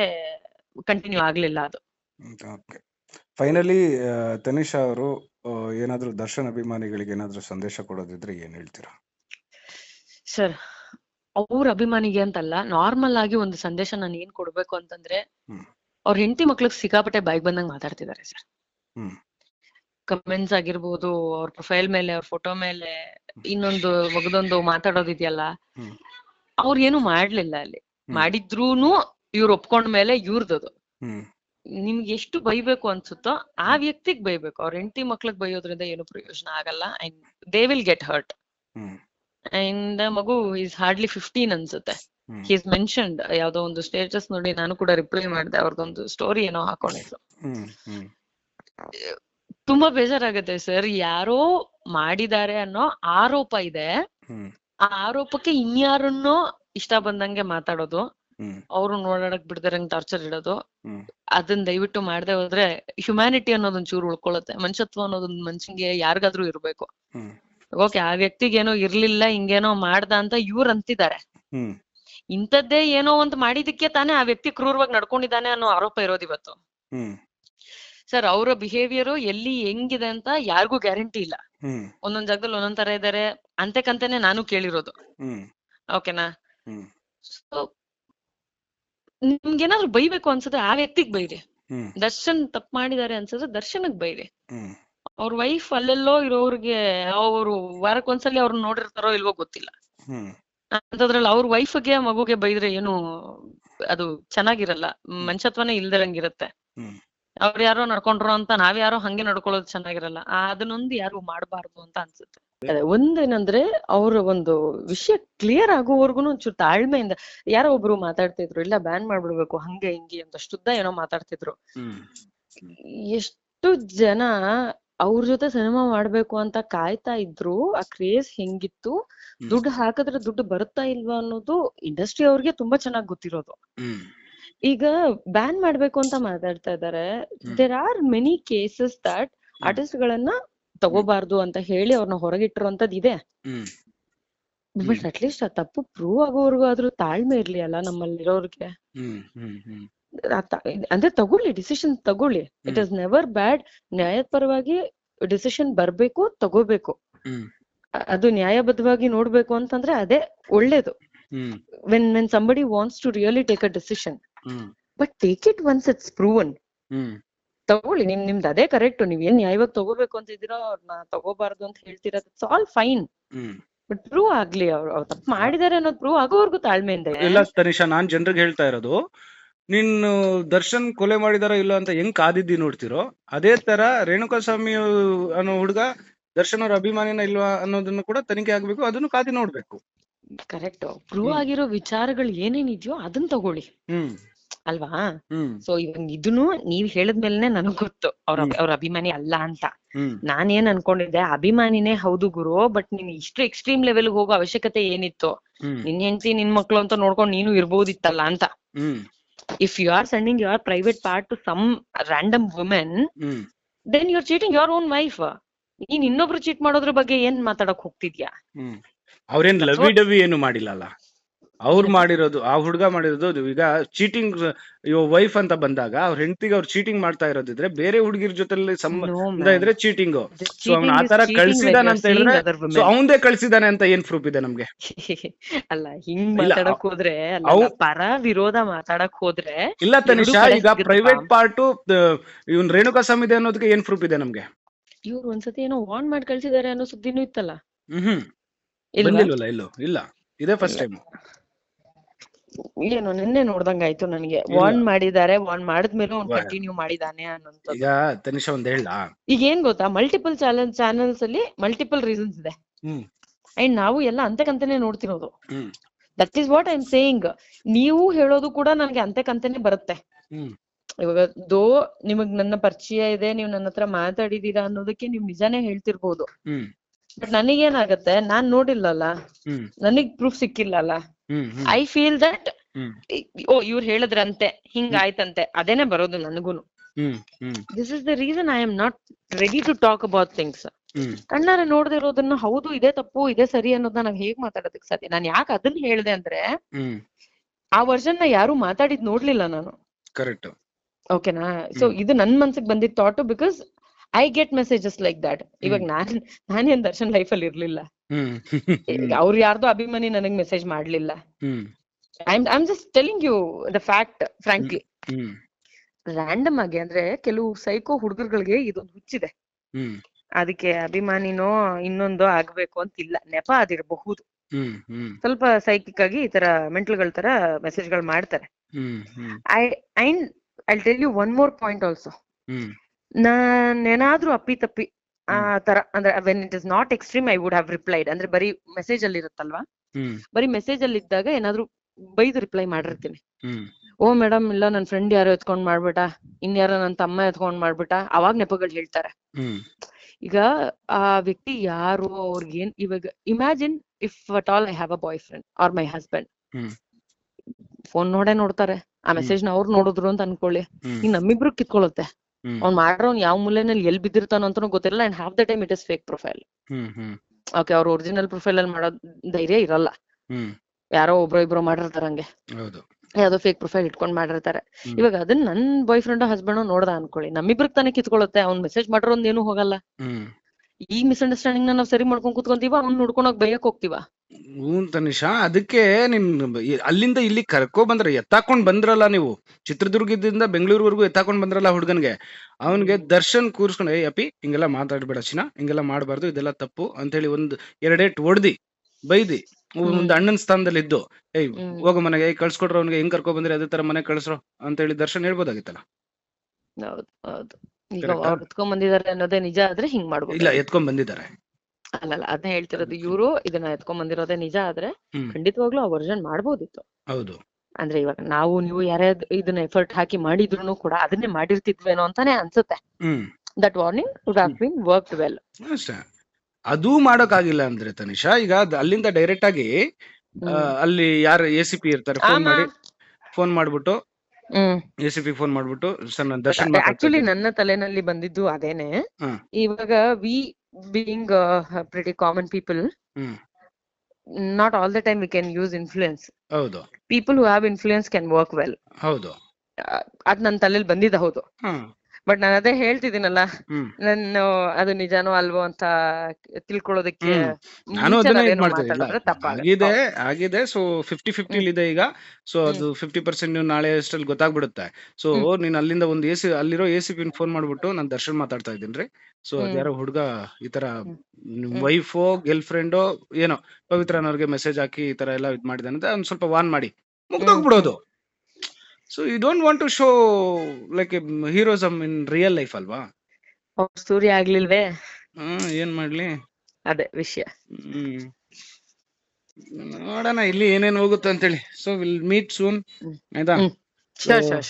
ಕಂಟಿನ್ಯೂ ಆಗ್ಲಿಲ್ಲ ಅದು. ಓಕೆ ಫೈನಲಿ ತನಿಷಾ ಅವರು ಏನಾದರೂ ದರ್ಶನ್ ಅಭಿಮಾನಿಗಳಿಗೆ ಏನಾದರೂ ಸಂದೇಶ ಕೊಡೋದಿದ್ರೆ ಏನ್ ಹೇಳ್ತೀರಾ ಸರ್ ಅವ್ರ ಅಭಿಮಾನಿಗೆ ಅಂತಲ್ಲ ನಾರ್ಮಲ್ ಆಗಿ ಒಂದು ಸಂದೇಶ ನಾನು ಏನ್ ಕೊಡ್ಬೇಕು ಅಂತಂದ್ರೆ ಹ್ಮ್. ಅವ್ರ ಹೆಂಡತಿ ಮಕ್ಳಿಗೆ ಸಿಕ್ಕಾಪಟ್ಟೆ ಬಾಯಿಗೆ ಬಂದಂಗ್ ಮಾತಾಡ್ತಿದ್ದಾರೆ ಸರ್ ಹ್ಮ್. ಕಮೆಂಟ್ಸ್ ಆಗಿರ್ಬೋದು ಅವ್ರ ಪ್ರೊಫೈಲ್ ಮೇಲೆ ಅವ್ರ ಫೋಟೋ ಮೇಲೆ ಇನ್ನೊಂದು ಒಗದೊಂದು ಮಾತಾಡೋದಿದೆಯಲ್ಲ ಹ್ಮ್. ಅವ್ರ ಏನು ಮಾಡ್ಲಿಲ್ಲ ಅಲ್ಲಿ ಹ್ಮ್. ಮಾಡಿದ್ರೂನು ಇವ್ರು ಒಪ್ಕೊಂಡ ಮೇಲೆ ಇವ್ರದದು ಹ್ಮ್ ನಿಮ್ಗೆ ಎಷ್ಟು ಬೈಬೇಕು ಅನ್ಸುತ್ತೋ ಆ ವ್ಯಕ್ತಿಗ್ ಬೈಬೇಕು. ಅವ್ರ ಹೆಂಡತಿ ಮಕ್ಳಿಗೆ ಬೈಯೋದ್ರಿಂದ ಏನು ಪ್ರಯೋಜನ ಆಗಲ್ಲ. And they will get hurt. And ಮಗು ಈಸ್ ಹಾರ್ಡ್ಲಿ ಫಿಫ್ಟೀನ್ ಅನ್ಸುತ್ತೆ. ಈಸ್ ಮೆನ್ಷನ್ಡ್ ಯಾವ್ದೋ ಒಂದು ಸ್ಟೇಟಸ್ ನೋಡಿ ನಾನು ಕೂಡ ರಿಪ್ಲೈ ಮಾಡಿದೆ. ಅವ್ರದ್ದೊಂದು ಸ್ಟೋರಿ ಏನೋ ಹಾಕೊಂಡಿದ್ರು. ತುಂಬಾ ಬೇಜಾರಾಗುತ್ತೆ ಸರ್. ಯಾರೋ ಮಾಡಿದ್ದಾರೆ ಅನ್ನೋ ಆರೋಪ ಇದೆ. ಆ ಆರೋಪಕ್ಕೆ ಇನ್ಯಾರನ್ನೋ ಇಷ್ಟ ಬಂದಂಗೆ ಮಾತಾಡೋದು. ಹ್ಮ್. ಅವ್ರು ನೋಡಾಡಕ್ ಬಿಡ್ದಾರಂಗ್ ಟಾರ್ಚರ್ ಇಡೋದು. ಅದನ್ನ ದಯವಿಟ್ಟು ಮಾಡದೆ ಹೋದ್ರೆ ಹ್ಯುಮ್ಯಾನಿಟಿ ಅನ್ನೋದೊಂದ್ ಚೂರು ಉಳ್ಕೊಳತ್ತೆ ಮನುಷ್ಯತ್ವ ಅನ್ನೋದೊಂದ್ ಮನ್ಷನ್ಗೆ ಯಾರಿಗಾದ್ರೂ ಇರ್ಬೇಕು. ಓಕೆ ಆ ವ್ಯಕ್ತಿಗೇನೋ ಇರ್ಲಿಲ್ಲ ಹಿಂಗೇನೋ ಮಾಡ್ದ ಅಂತ ಇವ್ರ ಅಂತಿದ್ದಾರೆ. ಇಂಥದ್ದೇ ಏನೋ ಒಂದ್ ಮಾಡಿದಕ್ಕೆ ತಾನೇ ಆ ವ್ಯಕ್ತಿ ಕ್ರೂರವಾಗಿ ನಡ್ಕೊಂಡಿದ್ದಾನೆ ಅನ್ನೋ ಆರೋಪ ಇರೋದು ಇವತ್ತು. ಸರ್ ಅವರ ಬಿಹೇವಿಯರ್ ಎಲ್ಲಿ ಹೆಂಗಿದೆ ಅಂತ ಯಾರಿಗೂ ಗ್ಯಾರಂಟಿ ಇಲ್ಲ. ಒಂದೊಂದ್ ಜಾಗದಲ್ಲಿ ಒಂದೊಂದ್ ತರ ಇದಾರೆ. ಅಂತೆಕಂತಾನೆ ನಾನು ಕೇಳಿರೋದು. ಓಕೆನಾ? ಸೊ ನಿಮ್ಗೇನಾದ್ರು ಬೈಬೇಕು ಅನ್ಸುತ್ತೆ ಆ ವ್ಯಕ್ತಿಗ್ ಬೈರಿ. ದರ್ಶನ್ ತಪ್ಪು ಮಾಡಿದ್ದಾರೆ ಅನ್ಸಿದ್ರೆ ದರ್ಶನಕ್ ಬೈರಿ. ಅವ್ರ ವೈಫ್ ಅಲ್ಲೆಲ್ಲೋ ಇರೋರ್ಗೆ ಅವ್ರು ವಾರಕ್ಕೊಂದ್ಸಲಿ ಅವ್ರನ್ನ ನೋಡಿರ್ತಾರೋ ಇಲ್ವೋ ಗೊತ್ತಿಲ್ಲ. ಅಂತದ್ರಲ್ಲಿ ಅವ್ರ ವೈಫ್ಗೆ ಮಗುಗೆ ಬೈದ್ರೆ ಏನು ಅದು ಚೆನ್ನಾಗಿರಲ್ಲ. ಮನುಷ್ಯತ್ವನೇ ಇಲ್ದಿರಂಗಿರತ್ತೆ ಅವ್ರ ಯಾರೋ ನಡ್ಕೊಂಡ್ರು ಅಂತ ನಾವ್ ಯಾರೋ ಹಂಗೆ ನಡ್ಕೊಳ್ಳೋದು ಚೆನ್ನಾಗಿರಲ್ಲ. ಅದನ್ನೊಂದ್ ಯಾರು ಮಾಡ್ಬಾರ್ದು ಅಂತ ಅನ್ಸುತ್ತೆ. ಒಂದೇನಂದ್ರೆ ಅವ್ರ ಒಂದು ವಿಷಯ ಕ್ಲಿಯರ್ ಆಗೋವರ್ಗುನು ಒಂಚೂರು ತಾಳ್ಮೆಯಿಂದ ಯಾರೋ ಒಬ್ರು ಮಾತಾಡ್ತಿದ್ರು ಇಲ್ಲ ಬ್ಯಾನ್ ಮಾಡ್ಬಿಡ್ಬೇಕು ಹಂಗೆ ಹಿಂಗೆ ಅಂತ ಶುದ್ಧ ಏನೋ ಮಾತಾಡ್ತಿದ್ರು. ಎಷ್ಟು ಜನ ಅವ್ರ ಜೊತೆ ಸಿನಿಮಾ ಮಾಡ್ಬೇಕು ಅಂತ ಕಾಯ್ತಾ ಇದ್ರು ಆ ಕ್ರೇಜ್ ಹೆಂಗಿತ್ತು ದುಡ್ಡ್ ದುಡ್ಡು ಹಾಕಿದ್ರೆ ದುಡ್ಡು ಬರುತ್ತಾ ಇಲ್ವಾ ಅನ್ನೋದು ಇಂಡಸ್ಟ್ರಿ ಅವ್ರಿಗೆ ತುಂಬಾ ಚೆನ್ನಾಗ್ ಗೊತ್ತಿರೋದು. ಈಗ ಬ್ಯಾನ್ ಮಾಡ್ಬೇಕು ಅಂತ ಮಾತಾಡ್ತಾ ಇದಾರೆ. There are many cases that artist ಗಳನ್ನ ತಗೋಬಾರ್ದು ಅಂತ ಹೇಳಿ ಅವ್ರನ್ನ ಹೊರಗಿಟ್ಟಿರುವಂತದ್ ಇದೆ. ಬಟ್ ಅಟ್ಲೀಸ್ಟ್ ಆ ತಪ್ಪು ಪ್ರೂವ್ ಆಗೋವರೆಗೂ ಆದ್ರೂ ತಾಳ್ಮೆ ಇರ್ಲಿ ಅಲ್ಲ ನಮ್ಮಲ್ಲಿರೋರ್ಗೆ. ಅಂದ್ರೆ ತಗೊಳ್ಳಿ ಡಿಸಿಷನ್ ತಗೊಳ್ಳಿ. ಇಟ್ ಇಸ್ ನೆವರ್ ಬ್ಯಾಡ್ ನ್ಯಾಯಪರವಾಗಿ ಡಿಸಿಷನ್ ಬರ್ಬೇಕು ತಗೋಬೇಕು. ಅದು ನ್ಯಾಯಬದ್ಧವಾಗಿ ನೋಡ್ಬೇಕು ಅಂತಂದ್ರೆ ಅದೇ ಒಳ್ಳೇದು. When when somebody wants to really take a decision but take it once it's proven hmm. ತಗೊಳ್ಳಿ ನಿಮ್ ನಿಮ್ದು ಅದೇ ಕರೆಕ್ಟ್ ನೀವ್ ಏನ್ ನ್ಯಾಯವಾಗಿ ತಗೋಬೇಕು ಅಂತಿದ್ದೀರೋ ಅವ್ರನ್ನ ತಗೋಬಾರ್ದು ಅಂತ ಹೇಳ್ತೀರಾ it's all fine hmm. But prove ಆಗ್ಲಿ ಅವ್ರು ಅವ್ರು ತಪ್ಪು ಮಾಡಿದಾರೆ ಅನ್ನೋದು ಪ್ರೂವ್ ಆಗೋವರೆಗೂ ತಾಳ್ಮೆಯಿಂದ. ಇಲ್ಲ ತನಿಷಾ ನಾನ್ ಜನರಿಗೆ ಹೇಳ್ತಾ ಇರೋದು ನೀನು ದರ್ಶನ್ ಕೊಲೆ ಮಾಡಿದಾರ ಇಲ್ಲ ಅಂತ ಹೆಂಗ್ ಕಾದಿದ್ದಿ ನೋಡ್ತಿರೋ ಅದೇ ತರ ರೇಣುಕಾಸ್ವಾಮಿ ಅನ್ನೋ ಹುಡುಗ ದರ್ಶನ್ ಅವ್ರ ಅಭಿಮಾನಿನ ಇಲ್ವಾ ಅನ್ನೋದನ್ನು ಕೂಡ ತನಿಖೆ ಆಗ್ಬೇಕು ಅದನ್ನು ಕಾದಿ ನೋಡ್ಬೇಕು. Correct prove. ಆಗಿರೋ ವಿಚಾರಗಳು ಏನೇನಿದ್ಯೋ ಅದನ್ನ ತಗೊಳ್ಳಿ. ಹ್ಮ್. ಅಲ್ವಾ? ಸೊ ಇವಾಗ ಇದನ್ನು ನೀವ್ ಹೇಳಿದ್ಮೇಲೆನೆ ನನಗ್ ಗೊತ್ತು. ಅವ್ರ. ಅವ್ರ ಅಭಿಮಾನಿ ಅಲ್ಲ ಅಂತ. ನಾನ್ ನಾನೇನ್ ಅನ್ಕೊಂಡಿದ್ದೆ ಅಭಿಮಾನಿನೇ ಹೌದು ಗುರು ಬಟ್ ನೀನ್ ಇಷ್ಟು ಎಕ್ಸ್ಟ್ರೀಮ್ ಲೆವೆಲ್ ಹೋಗೋ ಅವಶ್ಯಕತೆ ಏನಿತ್ತು? ನಿನ್ ಹೆಂಡತಿ ನಿನ್ ಮಕ್ಳು ಅಂತ ನೋಡ್ಕೊಂಡು ನೀನು ಇರ್ಬೋದಿತ್ತಲ್ಲ ಅಂತ. If you are sending your private part to some random women then you are cheating your own wife ನೀನ್ ಇನ್ನೊಬ್ರು ಚೀಟ್ ಮಾಡೋದ್ರ ಬಗ್ಗೆ ಏನ್ ಮಾತಾಡಕ್ ಹೋಗ್ತಿದ್ಯಾ? ಅವ್ರೇನ್ ಲವಿ ಡವಿ ಏನು ಮಾಡಿಲ್ಲ ಅಲ್ಲ ಅವ್ರು ಮಾಡಿರೋದು ಆ ಹುಡುಗ ಮಾಡಿರೋದು ಅದು. ಈಗ ಚೀಟಿಂಗ್ ವೈಫ್ ಅಂತ ಬಂದಾಗ ಅವ್ರ ಹೆಂಡತಿಗೆ ಅವ್ರು ಚೀಟಿಂಗ್ ಮಾಡ್ತಾ ಇರೋದಿದ್ರೆ ಬೇರೆ ಹುಡುಗಿರ ಜೊತೆಲಿ ಸಂಬಂಧ ಇದ್ರೆ ಚೀಟಿಂಗ್ ಸೊ ಅವ್ನು cheating ಆ ತರ cheating when ಅಂತ ಹೇಳಿದ್ರೆ ಅವಂದೇ ಕಳ್ಸಿದಾನೆ ಅಂತ ಏನ್ ಪ್ರೂಫ್ ಇದೆ ನಮ್ಗೆ? <laughs> ಅಲ್ಲ ಹಿಂಗ್ ಮಾತಾಡಕ್ ಹೋದ್ರೆ ಪರ ವಿರೋಧ ಮಾತಾಡಕ್ ಹೋದ್ರೆ ಇಲ್ಲ ತನಿಷಾ ಈಗ ಪ್ರೈವೇಟ್ ಪಾರ್ಟ್ ಇವನ್ ರೇಣುಕಾ ಸ್ವಾಮಿ ಇದೆ ಅನ್ನೋದಕ್ಕೆ ಏನ್ ಪ್ರೂಫ್ ಇದೆ ನಮ್ಗೆ? ಇವ್ರು ಒಂದ್ಸತಿ ಏನೋ ವಾರ್ನ್ ಮಾಡಿ ಕಳ್ಸಿದಾರೆ ಅನ್ನೋ ಸುದ್ದಿನೂ ಇತ್ತಲ್ಲ? ಹ್ಮ್ ಇಲ್ಲೋ? ಇಲ್ಲ. ಇದೇ ಫಸ್ಟ್ ಟೈಮ್ ಏನು ನಿನ್ನೆ ನೋಡ್ದಂಗಾಯ್ತು ನನಗೆ. ವಾರ್ನ್ ಮಾಡಿದ್ದಾರೆ ವಾರ್ನ್ ಮಾಡಿದ್ಮೇಲೆ ಅವ್ನು. ಕಂಟಿನ್ಯೂ ಮಾಡಿದಾನೆ ಅನ್ನೋಂಥದ್ದು. ಈಗ ತನಿಷಾ ಒಂದ್ ಹೇಳ ಈಗ ಏನ್ ಗೊತ್ತಾ? ಮಲ್ಟಿಪಲ್ ಚಾನಲ್ ಚಾನೆಲ್ಸ್ ಅಲ್ಲಿ ಮಲ್ಟಿಪಲ್ ರೀಸನ್ಸ್ ಇದೆ. ಅಂಡ್ ನಾವು ಎಲ್ಲ ಅಂತಕಂತಾನೆ ನೋಡ್ತಿರೋದು. That is what I am saying ನೀವು ಹೇಳೋದು ಕೂಡ ನನಗೆ ಅಂತಕಂತಾನೆ ಬರುತ್ತೆ. ಇವಾಗ ದೋ ನಿಮಗ್ ನನ್ನ ಪರಿಚಯ ಇದೆ ನೀವು ನನ್ನ ಹತ್ರ ಮಾತಾಡಿದೀರಾ ಅನ್ನೋದಕ್ಕೆ ನೀವ್ ನಿಜಾನೇ ಹೇಳ್ತಿರ್ಬೋದು. ಬಟ್ ನನಗೇನಾಗತ್ತೆ? ನಾನ್ ನೋಡಿಲ್ಲಲ್ಲ. ನನಗ್ ಪ್ರೂಫ್ ಸಿಕ್ಕಿಲ್ಲಲ್ಲ. ಐ ಫೀಲ್ ದಟ್ ಓ ಇವ್ರು ಹೇಳಿದ್ರಂತೆ ಹಿಂಗಾಯ್ತಂತೆ ಅದೇನೆ ಬರೋದು ನನಗೂನು. This is the reason I am not ready to talk about things ಕಣ್ಣಾರ ನೋಡದೆ ಇರೋದನ್ನ ಹೌದು ಇದೇ ತಪ್ಪು ಇದೇ ಸರಿ ಅನ್ನೋದನ್ನ ನಾವ್ ಹೇಗ್ ಮಾತಾಡೋದಕ್ ಸಾಧ್ಯ? ನಾನು ಯಾಕೆ ಅದನ್ನ ಹೇಳ್ದೆ ಅಂದ್ರೆ ಆ ವರ್ಷನ್ನ ಯಾರು ಮಾತಾಡಿದ್ ನೋಡ್ಲಿಲ್ಲ ನಾನು. ಕರೆಕ್ಟ್ ಓಕೆನಾ ಸೊ ಇದು ನನ್ ಮನ್ಸಿಗೆ ಬಂದಿದ್ thought because I get messages like that ಇವಾಗ ನಾನ್ ನಾನೇನ್ ದರ್ಶನ್ ಲೈಫ್ ಅಲ್ಲಿ ಇರ್ಲಿಲ್ಲ. ಅವ್ರು ಯಾರ್ದು ಅಭಿಮಾನಿ ನನಗ್ ಮೆಸೇಜ್ ಮಾಡ್ಲಿಲ್ಲ. ಹ್ಮ್. I am just telling you the fact frankly random ಆಗಿ ಅಂದ್ರೆ ಕೆಲವು ಸೈಕೋ ಹುಡುಗರುಗಳಿಗೆ ಇದೊಂದು ಹುಚ್ಚಿದೆ. ಅದಕ್ಕೆ ಅಭಿಮಾನಿನೋ ಇನ್ನೊಂದು ಆಗ್ಬೇಕು ಅಂತಿಲ್ಲ. ನೆಪ ಅದಿರಬಹುದು. ಸ್ವಲ್ಪ ಸೈಕಿಕ್ ಆಗಿ ಈ ತರ ಮೆಂಟಲ್ಗಳ ತರ ಮೆಸೇಜ್ಗಳು ಮಾಡ್ತಾರೆ I I tell you one more point also ನಾನೇನಾದ್ರೂ ಅಪ್ಪಿ ತಪ್ಪಿ ಆ ತರ ಅಂದ್ರೆ when it is not extreme I would have replied ಅಂದ್ರೆ ಬರೀ ಮೆಸೇಜ್ ಅಲ್ಲಿ ಇರುತ್ತಲ್ವಾ? ಬರೀ ಮೆಸೇಜ್ ಅಲ್ಲಿ ಇದ್ದಾಗ ಏನಾದ್ರೂ ಬೈದು ರಿಪ್ಲೈ ಮಾಡಿರ್ತೀನಿ. ಓ ಮೇಡಮ್ ಇಲ್ಲ ನನ್ ಫ್ರೆಂಡ್ ಯಾರೋ ಎತ್ಕೊಂಡ್ ಮಾಡ್ಬಿಟ್ಟ. ಇನ್ಯಾರೋ ನನ್ ತಮ್ಮ ಎತ್ಕೊಂಡ್ ಮಾಡ್ಬಿಟ್ಟ. ಅವಾಗ ನೆಪಗಳು ಹೇಳ್ತಾರೆ. ಈಗ ಆ ವ್ಯಕ್ತಿ ಯಾರು ಅವ್ರಿಗೇನ್ ಇವಾಗ imagine if at all I have a boyfriend or my husband phone ನೋಡೇ ನೋಡ್ತಾರೆ. ಆ ಮೆಸೇಜ್ನ ಅವ್ರು ನೋಡಿದ್ರು ಅಂತ ಅನ್ಕೊಳ್ಳಿ. ಇನ್ ಈಗ ನಮ್ಮಿಬ್ರು ಕಿತ್ಕೊಳ್ಳುತ್ತೆ ಅವ್ನ್ ಮಾಡೋನ್ ಯಾವ ಮೂಲೆನಲ್ಲಿ ಎಲ್ ಬಿದ್ದಿರ್ತಾನೋ ಅಂತಾನೂ ಗೊತ್ತಿರಲ್ಲ and half the time it is fake profile hmm hmm. Okay ಅವ್ರ ಒರಿಜಿನಲ್ ಪ್ರೊಫೈಲ್ ಅಲ್ಲಿ ಮಾಡೋ ಧೈರ್ಯ ಇರಲ್ಲ. ಯಾರೋ ಒಬ್ರೋ ಇಬ್ರು ಮಾಡಿರ್ತಾರ ಹಂಗೆ. ಹೌದು. ಯಾವ್ದೋ ಫೇಕ್ ಪ್ರೊಫೈಲ್ ಇಟ್ಕೊಂಡ್ ಮಾಡಿರ್ತಾರೆ. ಇವಾಗ ಅದನ್ನ ನನ್ ಬಾಯ್ ಫ್ರೆಂಡ್ ಹಸ್ಬೆಂಡ್ ನೋಡ್ದ ಅನ್ಕೊಳ್ಳಿ. ನಮ್ಮಿಬ್ರಿಗೆ ತಾನೇ ಕಿತ್ಕೊಳ್ಳುತ್ತೆ. ಅವ್ನ್ ಮೆಸೇಜ್ ಮಾಡಿರೋದ್ ಏನು ಹೋಗಲ್ಲ. ಈ ಮಿಸ್ಅಂಡರ್ಸ್ಟ್ಯಾಂಡಿಂಗ್ ನಾವು ಸರಿ ಮಾಡ್ಕೊಂಡ್ ಕುತ್ಕೊಂತೀವ ಅವ್ನ್ ನೋಡ್ಕೊಂಡೋಗ್ ಬೈಯಕ್ ಹೋಗ್ತೀವ? ಹ್ಞೂ ತನಿಷಾ ಅದಕ್ಕೆ ನಿನ್ ಅಲ್ಲಿಂದ ಇಲ್ಲಿ ಕರ್ಕೊ ಬಂದ್ರ ಎತ್ತಾಕೊಂಡ್ ಬಂದ್ರಲ್ಲ ನೀವು. ಚಿತ್ರದುರ್ಗದಿಂದ ಬೆಂಗಳೂರುವರೆಗೂ ಎತ್ತಾಕೊಂಡ್ ಬಂದ್ರಲ್ಲ ಹುಡ್ಗನ್ಗೆ. ಅವನ್ಗೆ ದರ್ಶನ್ ಕೂರ್ಸ್ಕೊಂಡು ಏ ಅಪಿ ಹಿಂಗೆಲ್ಲ ಮಾತಾಡ್ಬೇಡ ಚಿನ್ನ ಹಿಂಗೆಲ್ಲ ಮಾಡ್ಬಾರ್ದು ಇದೆಲ್ಲ ತಪ್ಪು. ಅಂತೇಳಿ ಒಂದ್ ಎರಡೇಟ್ ಹೊಡ್ದಿ ಬೈದಿ. ಒಂದ್ ಅಣ್ಣನ್ ಸ್ಥಾನದಲ್ಲಿ ಇದ್ದು ಏಯ್ ಹ್ಮ್. ಹೋಗೋ ಮನೆಗೆ ಏಯ್ ಕಳ್ಸ್ಕೊಡ್ರ ಅವ್ನಿಗೆ ಹೆಂಗ್ ಕರ್ಕೊ ಬಂದ್ರೆ ಅದೇ ತರ ಮನೆ ಕಳ್ಸ್ರೋ. ಅಂತೇಳಿ ದರ್ಶನ್ ಹೇಳ್ಬೋದಾಗಿತ್ತಲ್ಲ? ಹೌದು ಹೌದು. ಈಗ ಅವ್ರು ಎತ್ಕೊಂಡ್ ಬಂದಿದ್ದಾರೆ ಅನ್ನೋದೇ ನಿಜ ಆದ್ರೆ ಹಿಂಗ್ ಮಾಡ್ಬೋದು. ಇಲ್ಲ ಎತ್ಕೊಂಡ್ ಬಂದಿದ್ದಾರೆ. ಅಲ್ಲಲ್ಲ ಅದನ್ನ ಹೇಳ್ತಿರೋದು ಇವ್ರು ಇದನ್ನ ಎತ್ಕೊಂಡ್ ಬಂದಿರೋದೇ ನಿಜ ಆದ್ರೆ ಖಂಡಿತವಾಗ್ಲೂ ಆ ವರ್ಷನ್ ಮಾಡ್ಬೋದಿತ್ತು. ಹೌದು. ಅಂದ್ರೆ ಇವಾಗ ನಾವು ನೀವು ಯಾರೇ ಇದನ್ನ ಎಫರ್ಟ್ ಹಾಕಿ ಮಾಡಿದ್ರು ಕೂಡ ಅದನ್ನೇ ಮಾಡಿರ್ತಿದ್ವೇನೋ ಅಂತಾನೆ ಅನ್ಸುತ್ತೆ. That warning would have been work well ಅಷ್ಟೇ. ಅದೂ ಮಾಡೋಕ್ಕಾಗಿಲ್ಲ ಅಂದ್ರೆ ತನಿಷಾ ಈಗ ಅಲ್ಲಿಂದ ಡೈರೆಕ್ಟ್ ಆಗಿ ಅಲ್ಲಿ ಯಾರು ಎ ಸಿ ಪಿ ಇರ್ತಾರೆ ಫೋನ್ ಮಾಡಿ ಫೋನ್ ಮಾಡ್ಬಿಟ್ಟು ಎ ಸಿ ಪಿ ಫೋನ್ ಮಾಡ್ಬಿಟ್ಟು ಸರ್ ನಾನು ದರ್ಶನ್ ಆಕ್ಚುಲಿ ನನ್ನ ತಲೆನಲ್ಲಿ ಬಂದಿದ್ದು ಅದೇನೆ. ಇವಾಗ we being pretty common people hmm. Not all the time we can use influence ಹೌದು. People who have influence can work well ಹೌದು. ಅದ್ ನನ್ನ ತಲೆಯಲ್ಲಿ ಬಂದಿದ್ದ ಹೌದು. ಬಟ್ ನಾನು ಅದೇ ಹೇಳ್ತಿದ್ದೀನಲ್ಲ ನಾನು ಅದು ನಿಜಾನೋ ಅಲ್ವೋ ಅಂತ ತಿಳ್ಕೊಳ್ಳೋದಕ್ಕೆ ನಾನು ಅದನ್ನ ಇದ್ ಆಗಿದೆ ಆಗಿದೆ. ಸೊ ಫಿಫ್ಟಿ ಫಿಫ್ಟಿ ಇದೆ ಈಗ. ಸೊ ಅದು ಫಿಫ್ಟಿ ಪರ್ಸೆಂಟ್ ನೀವು ನಾಳೆ ಅಷ್ಟ್ರಲ್ಲಿ ಗೊತ್ತಾಗ್ಬಿಡುತ್ತೆ. ಸೊ ನೀನ್ ಅಲ್ಲಿಂದ ಒಂದು ಎಸಿ ಸಿ ಅಲ್ಲಿರೋ ಎ ಸಿ ಪಿನ್ ಫೋನ್ ಮಾಡ್ಬಿಟ್ಟು ನಾನು ದರ್ಶನ್ ಮಾತಾಡ್ತಾ ಇದ್ದೀನಿ ರೀ. ಸೊ ಅದ್ಯಾರೋ ಹುಡುಗ ಈ ತರ ವೈಫೋ ಗರ್ಲ್ ಫ್ರೆಂಡೋ ಏನೋ ಪವಿತ್ರ ಅನ್ನೋರ್ಗೆ ಮೆಸೇಜ್ ಹಾಕಿ ಈ ತರ ಎಲ್ಲ ಇದ್ ಮಾಡಿದಾನೆ ಅಂತ ಒಂದ್ ಸ್ವಲ್ಪ ವಾನ್ ಮಾಡಿ. ಮುಗ್ದೋಗ್ಬಿಡೋದು. So you don't want to show like heroism in real life ಅಲ್ವಾ? ಸೂರ್ಯ ಆಗ್ಲಿಲ್ವೇ? ಹ್ಮ್ ಏನ್ ಮಾಡ್ಲಿ? ಅದೇ ವಿಷಯ. ಹ್ಮ್. ನೋಡೋಣ ಇಲ್ಲಿ ಏನೇನ್ ಹೋಗುತ್ತೆ ಅಂತೇಳಿ. ಸೊ ವಿಲ್ ಮೀಟ್ ಸೂನ್ ಆಯ್ತಾ? Sure sure